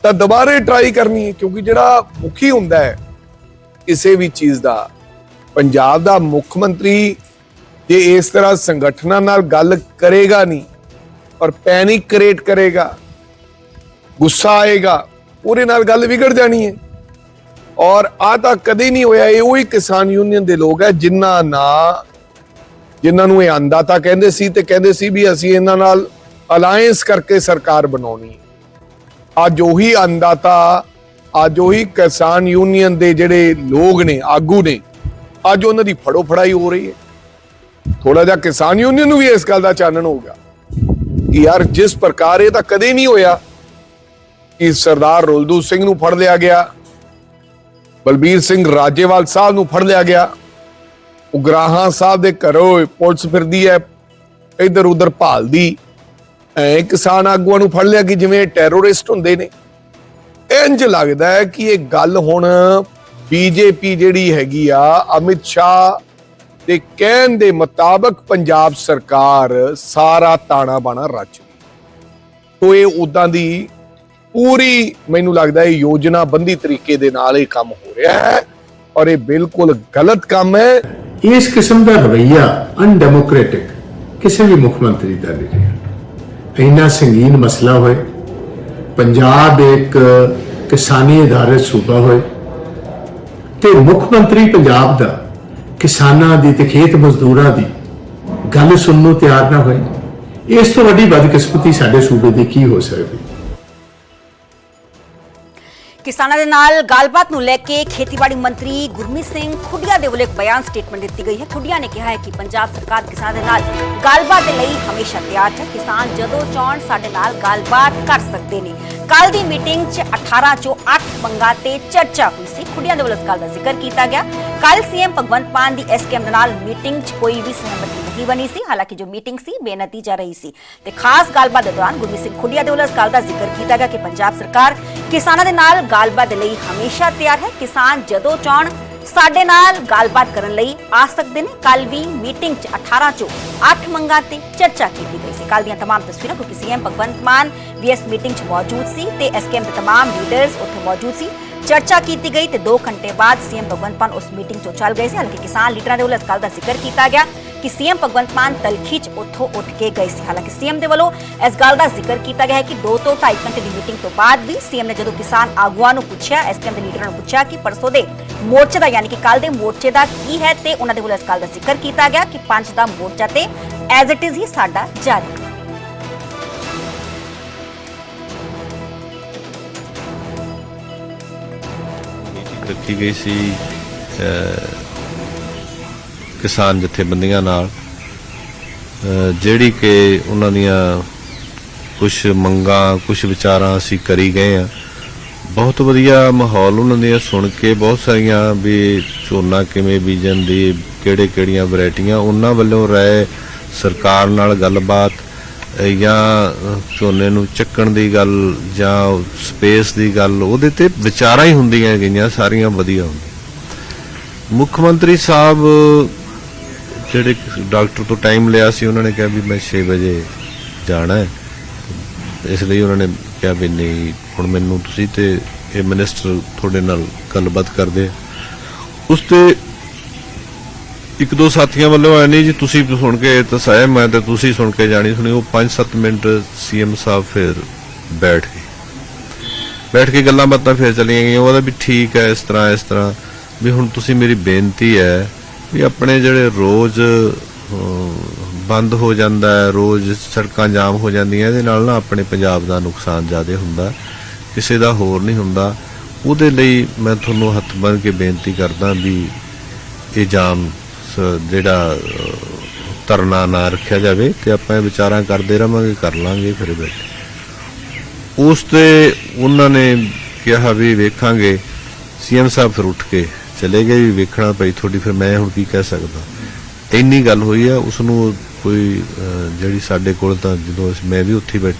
ਤਾਂ ਦੁਬਾਰੇ ਟਰਾਈ ਕਰਨੀ ਹੈ, ਕਿਉਂਕਿ ਜਿਹੜਾ ਮੁਖੀ ਹੁੰਦਾ ਹੈ, ਕਿਸੇ ਵੀ ਚੀਜ਼ ਦਾ, ਪੰਜਾਬ ਦਾ ਮੁੱਖ ਮੰਤਰੀ ਜੇ ਇਸ ਤਰ੍ਹਾਂ ਸੰਗਠਨਾਂ ਨਾਲ ਗੱਲ ਕਰੇਗਾ ਨਹੀਂ, ਔਰ ਪੈਨਿਕ ਕ੍ਰੀਏਟ ਕਰੇਗਾ, ਗੁੱਸਾ ਆਏਗਾ, ਉਹਦੇ ਨਾਲ ਗੱਲ ਵਿਗੜ ਜਾਣੀ ਹੈ। ਔਰ ਆ ਤਾਂ ਕਦੇ ਨਹੀਂ ਹੋਇਆ, ਇਹ ਉਹੀ ਕਿਸਾਨ ਯੂਨੀਅਨ ਦੇ ਲੋਕ ਹੈ, ਜਿਨ੍ਹਾਂ ਨਾਲ ਜਿਨ੍ਹਾਂ ਨੂੰ ਇਹ ਅੰਦਾਤਾ ਕਹਿੰਦੇ ਸੀ ਤੇ ਕਹਿੰਦੇ ਸੀ ਵੀ ਅਸੀਂ ਇਹਨਾਂ ਨਾਲ ਅਲਾਈਅੰਸ ਕਰਕੇ ਸਰਕਾਰ ਬਣਾਉਣੀ ਹੈ। ਅੱਜ ਉਹੀ ਅੰਦਾਤਾ ਅੱਜ ਉਹੀ ਕਿਸਾਨ ਯੂਨੀਅਨ ਦੇ ਜਿਹੜੇ ਲੋਕ ਨੇ, ਆਗੂ ਨੇ, ਅੱਜ ਉਹਨਾਂ ਦੀ ਫੜੋ ਫੜਾਈ ਹੋ ਰਹੀ ਹੈ। ਥੋੜਾ ਜਿਹਾ ਕਿਸਾਨ ਯੂਨੀਅਨ ਨੂੰ ਵੀ ਇਸ ਗੱਲ ਦਾ ਚਾਨਣ ਹੋਊਗਾ ਕਿ ਯਾਰ ਜਿਸ ਪ੍ਰਕਾਰ ਇਹ ਤਾਂ ਕਦੇ ਨਹੀਂ ਹੋਇਆ ਕਿ ਸਰਦਾਰ ਰੁਲਦੂ ਸਿੰਘ ਨੂੰ ਫੜ ਲਿਆ ਗਿਆ, ਬਲਬੀਰ ਸਿੰਘ ਰਾਜੇਵਾਲ ਸਾਹਿਬ ਨੂੰ ਫੜ ਲਿਆ ਗਿਆ। ਉਗਰਾਹਾਂ ਸਾਹਿਬ ਦੇ ਘਰੋਂ ਪੁਲਿਸ ਫਿਰਦੀ ਹੈ ਇੱਧਰ ਉੱਧਰ ਭਾਲਦੀ। ਐ ਕਿਸਾਨ ਆਗੂਆਂ ਨੂੰ ਫੜ ਲਿਆ ਕਿ ਜਿਵੇਂ ਟੈਰੋਰਿਸਟ ਹੁੰਦੇ ਨੇ। ਇੰਜ ਲੱਗਦਾ ਹੈ ਕਿ ਇਹ ਗੱਲ ਹੁਣ ਬੀਜੇਪੀ ਜਿਹੜੀ ਹੈਗੀ ਆ, ਅਮਿਤ ਸ਼ਾਹ ਦੇ ਕਹਿਣ ਦੇ ਮੁਤਾਬਕ ਪੰਜਾਬ ਸਰਕਾਰ ਸਾਰਾ ਤਾਣਾ ਬਾਣਾ ਰਚ ਤੋ ਇਹ ਉਦਾਂ ਦੀ ਪੂਰੀ ਮੈਨੂੰ ਲੱਗਦਾ ਹੈ ਯੋਜਨਾਬੰਦੀ ਤਰੀਕੇ ਦੇ ਨਾਲ ਇਹ ਕੰਮ ਹੋ ਰਿਹਾ ਹੈ ਔਰ ਇਹ ਬਿਲਕੁਲ ਗਲਤ ਕੰਮ ਹੈ। ਇਸ ਕਿਸਮ ਦਾ ਰਵਈਆ ਅਨਡੈਮੋਕ੍ਰੈਟਿਕ ਕਿਸੇ ਵੀ ਮੁੱਖ ਮੰਤਰੀ ਦਾ ਨਹੀਂ ਰਿਹਾ। ਇੰਨਾ ਸੰਗੀਨ ਮਸਲਾ ਹੋਏ, ਪੰਜਾਬ ਇੱਕ ਕਿਸਾਨੀ ਅਧਾਰਿਤ ਸੂਬਾ ਹੋਏ ਤੇ ਮੁੱਖ ਮੰਤਰੀ ਪੰਜਾਬ ਦਾ ਕਿਸਾਨਾਂ ਦੀ ਤੇ ਖੇਤ ਮਜ਼ਦੂਰਾਂ ਦੀ ਗੱਲ ਸੁਣਨ ਨੂੰ ਤਿਆਰ ਨਾ ਹੋਏ, ਇਸ ਤੋਂ ਵੱਡੀ ਬਦਕਿਸਮਤੀ ਸਾਡੇ ਸੂਬੇ ਦੀ ਕੀ ਹੋ ਸਕਦੀ? ਕਿਸਾਨਾਂ ਦੇ ਨਾਲ ਗੱਲਬਾਤ ਨੂੰ ਲੈ ਕੇ ਖੇਤੀਬਾੜੀ ਮੰਤਰੀ ਗੁਰਮੀਤ ਸਿੰਘ ਖੁੱਡੀਆਂ ਦੇ ਵੱਲੋਂ ਇੱਕ ਬਿਆਨ ਸਟੇਟਮੈਂਟ ਦਿੱਤੀ ਗਈ ਹੈ। ਖੁੱਡੀਆਂ ਨੇ ਕਿਹਾ ਹੈ ਕਿ ਪੰਜਾਬ ਸਰਕਾਰ ਕਿਸਾਨਾਂ ਦੇ ਨਾਲ ਗੱਲਬਾਤ ਦੇ ਲਈ ਹਮੇਸ਼ਾ ਤਿਆਰ ਹੈ। ਕਿਸਾਨ ਜਦੋਂ ਚਾਹਣ ਸਾਡੇ ਨਾਲ ਗੱਲਬਾਤ ਕਰ ਸਕਦੇ ਨੇ। ਕੱਲ ਦੀ ਮੀਟਿੰਗ 'ਚ 18 ਚੋਂ 8 ਮੰਗਾਂ ਤੇ ਚਰਚਾ ਹੋਈ ਸੀ। ਖੁੱਡੀਆ ਦੇ ਵੱਲੋਂ ਇਸ ਗੱਲ ਦਾ ਜ਼ਿਕਰ ਕੀਤਾ ਗਿਆ। ਕੱਲ ਸੀਐਮ ਭਗਵੰਤ ਮਾਨ ਦੀ ਐਸਕੇਐਮ ਨਾਲ ਮੀਟਿੰਗ 'ਚ ਕੋਈ ਵੀ ਸਹਿਮਤੀ ਨਹੀਂ ਬਣੀ ਸੀ। ਹਾਲਾਂਕਿ ਜੋ ਮੀਟਿੰਗ ਸੀ ਬੇਨਤੀਜਾ ਰਹੀ ਸੀ। ਤੇ ਖਾਸ ਗੱਲਬਾਤ ਦੇ ਦੌਰਾਨ ਗੁਰਮੀਤ ਸਿੰਘ ਖੁੱਡੀਆਂ ਦੇ ਵੱਲੋਂ ਇਸ ਗੱਲ ਦਾ ਜ਼ਿਕਰ ਕੀਤਾ ਗਿਆ ਕਿ ਪੰਜਾਬ ਸਰਕਾਰ ਕਿਸਾਨਾਂ ਦੇ ਨਾਲ ਗੱਲਬਾਤ ਦੇ ਲਈ ਹਮੇਸ਼ਾ ਤਿਆਰ ਹੈ। ਕਿਸਾਨ ਜਦੋਂ ਚਾਹਣ ਸਾਡੇ ਨਾਲ ਗੱਲਬਾਤ ਕਰਨ ਲਈ ਆ ਸਕਦੇ ਨੇ ਕੱਲ ਵੀ ਮੀਟਿੰਗ 'ਚ 18 ਚੋਂ 8 ਮੰਗਾਂ ਤੇ ਚਰਚਾ ਕੀਤੀ ਗਈ ਸੀ ਕੱਲ ਦੀਆਂ तमाम ਤਸਵੀਰਾਂ ਕਿਉਂਕਿ ਸੀਐਮ ਭਗਵੰਤ ਮਾਨ ਵੀ ਇਸ ਮੀਟਿੰਗ 'ਚ ਮੌਜੂਦ ਸੀ ਤੇ ਐਸਕੇਐਮ ਦੇ तमाम ਲੀਡਰਸ ਉੱਥੇ ਮੌਜੂਦ ਸੀ ਚਰਚਾ ਕੀਤੀ ਗਈ ਤੇ 2 ਘੰਟੇ ਬਾਅਦ ਸੀਐਮ ਭਗਵੰਤ ਮਾਨ ਉਸ ਮੀਟਿੰਗ 'ਚੋਂ ਚੱਲ ਗਏ ਸੀ ਹਾਲਾਂਕਿ ਕਿਸਾਨ ਲੀਡਰਾਂ ਦੇ ਵੱਲੋਂ ਇਸ ਗੱਲ ਦਾ ਜ਼ਿਕਰ ਕੀਤਾ ਗਿਆ ਕਿ ਸੀਐਮ ਭਗਵੰਤ ਮਾਨ ਤਲਖੀ 'ਚ ਉੱਥੋਂ ਉੱਠ ਕੇ ਗਏ ਸੀ ਹਾਲਾਂਕਿ ਸੀਐਮ ਦੇ ਵੱਲੋਂ ਇਸ ਗੱਲ ਦਾ ਜ਼ਿਕਰ ਕੀਤਾ ਗਿਆ ਹੈ ਕਿ 2 ਤੋਂ 2.5 ਘੰਟੇ ਦੀ ਮੀਟਿੰਗ ਤੋਂ ਬਾਅਦ ਵੀ ਸੀਐਮ ਨੇ ਜਦੋਂ ਕਿਸਾਨ ਆਗੂਆਂ ਨੂੰ ਪੁੱਛਿਆ ਐਸਕੇਐਮ ਦੇ ਲੀਡਰਾਂ ਨੂੰ ਪੁੱਛਿਆ ਕਿ ਪਰਸੋਂ ਦੇ ਮੋਰਚੇ ਦਾ ਯਾਨੀ ਕਿ ਕੱਲ ਦੇ ਮੋਰਚੇ ਦਾ ਕੀ ਹੈ ਤੇ ਉਹਨਾਂ ਦੇ ਵੱਲੋਂ ਇਸ ਗੱਲ ਦਾ ਜ਼ਿਕਰ ਕੀਤਾ ਗਿਆ ਕਿ ਪੰਜ ਦਾ ਮੋਰਚਾ ਤੇ ਐਜ਼ ਇਟ ਇਜ਼ ਹੀ ਸਾਡਾ ਜਾਰੀ ਰੱਖੀ ਗਈ ਸੀ ਕਿਸਾਨ ਜਥੇਬੰਦੀਆਂ ਨਾਲ। ਜਿਹੜੀ ਕਿ ਉਹਨਾਂ ਦੀਆਂ ਕੁਝ ਮੰਗਾਂ ਕੁਝ ਵਿਚਾਰਾਂ ਅਸੀਂ ਕਰੀ ਗਏ ਆ ਬਹੁਤ ਵਧੀਆ ਮਾਹੌਲ ਉਹਨਾਂ ਦੀਆਂ ਸੁਣ ਕੇ, ਬਹੁਤ ਸਾਰੀਆਂ ਵੀ ਝੋਨਾ ਕਿਵੇਂ ਬੀਜਣ ਦੀ ਕਿਹੜੇ ਕਿਹੜੀਆਂ ਵੈਰਾਈਟੀਆਂ, ਉਹਨਾਂ ਵੱਲੋਂ ਰਾਏ ਸਰਕਾਰ ਨਾਲ ਗੱਲਬਾਤ ਜਾਂ ਝੋਨੇ ਨੂੰ ਚੱਕਣ ਦੀ ਗੱਲ ਜਾਂ ਸਪੇਸ ਦੀ ਗੱਲ, ਉਹਦੇ ਤੇ ਵਿਚਾਰਾਂ ਹੀ ਹੁੰਦੀਆਂ ਗਈਆਂ, ਸਾਰੀਆਂ ਵਧੀਆ ਹੁੰਦੀਆਂ। ਮੁੱਖ ਮੰਤਰੀ ਸਾਹਿਬ, ਜਿਹੜੇ ਡਾਕਟਰ ਤੋਂ ਟਾਈਮ ਲਿਆ ਸੀ, ਉਹਨਾਂ ਨੇ ਕਿਹਾ ਵੀ ਮੈਂ 6 ਵਜੇ ਜਾਣਾ ਹੈ। ਇਸ ਲਈ ਉਹਨਾਂ ਨੇ ਕਿਹਾ ਵੀ ਨਹੀਂ, ਹੁਣ ਮੈਨੂੰ ਤੁਸੀਂ ਤੇ ਇਹ ਮਿਨਿਸਟਰ ਤੁਹਾਡੇ ਨਾਲ ਗੱਲਬਾਤ ਕਰਦੇ ਉਸ ਤੇ ਇੱਕ ਦੋ ਸਾਥੀਆਂ ਵੱਲੋਂ ਆਇਆ ਨਹੀਂ ਜੀ, ਤੁਸੀਂ ਸੁਣ ਕੇ ਤਸਾਇਆ ਮੈਂ ਤੇ ਤੁਸੀਂ ਸੁਣ ਕੇ ਜਾਣੀ ਸੁਣੀ, ਉਹ 5-7 ਮਿੰਟ ਸੀਐਮ ਸਾਹਿਬ ਫਿਰ ਬੈਠ ਗਏ। ਬੈਠ ਕੇ ਗੱਲਾਂ ਬਾਤਾਂ ਫਿਰ ਚਲੀਆਂ ਗਈਆਂ, ਉਹਦਾ ਵੀ ਠੀਕ ਹੈ ਇਸ ਤਰ੍ਹਾਂ ਇਸ ਤਰ੍ਹਾਂ। ਵੀ ਹੁਣ ਤੁਸੀਂ ਮੇਰੀ ਬੇਨਤੀ ਹੈ ਵੀ ਆਪਣੇ ਜਿਹੜੇ ਰੋਜ਼ ਬੰਦ ਹੋ ਜਾਂਦਾ ਹੈ ਰੋਜ਼ ਸੜਕਾਂ ਜਾਮ ਹੋ ਜਾਂਦੀਆਂ, ਇਹਦੇ ਨਾਲ ਨਾ ਆਪਣੇ ਪੰਜਾਬ ਦਾ ਨੁਕਸਾਨ ਜ਼ਿਆਦਾ ਹੁੰਦਾ, ਕਿਸੇ ਦਾ ਹੋਰ ਨਹੀਂ ਹੁੰਦਾ। ਉਹਦੇ ਲਈ ਮੈਂ ਤੁਹਾਨੂੰ ਹੱਥ ਬੰਨ੍ਹ ਕੇ ਬੇਨਤੀ ਕਰਦਾ ਵੀ ਇਹ ਜਾਮ ਜਿਹੜਾ ਅਹ, ਧਰਨਾ ਨਾ ਰੱਖਿਆ ਜਾਵੇ ਤੇ ਆਪਾਂ ਇਹ ਵਿਚਾਰਾਂ ਕਰਦੇ ਰਵਾਂਗੇ ਕਰ ਲਾਂਗੇ ਫਿਰ ਬੈਠੇ ਉਸ ਤੇ ਉਹਨਾਂ ਨੇ ਕਿਹਾ ਵੀ ਵੇਖਾਂਗੇ। ਸੀਐਮ ਸਾਹਿਬ ਫਿਰ ਉੱਠ ਕੇ ਚਲੇ ਗਏ ਵੀ ਵੇਖਣਾ ਪਈ ਤੁਹਾਡੀ ਫਿਰ ਮੈਂ ਹੁਣ ਕੀ ਕਹਿ ਸਕਦਾ? ਇੰਨੀ ਗੱਲ ਹੋਈ ਆ ਉਸ ਨੂੰ ਕੋਈ ਜਿਹੜੀ ਸਾਡੇ ਕੋਲ ਤਾਂ ਜਦੋਂ ਮੈਂ ਵੀ ਉੱਥੇ ਬੈਠਾ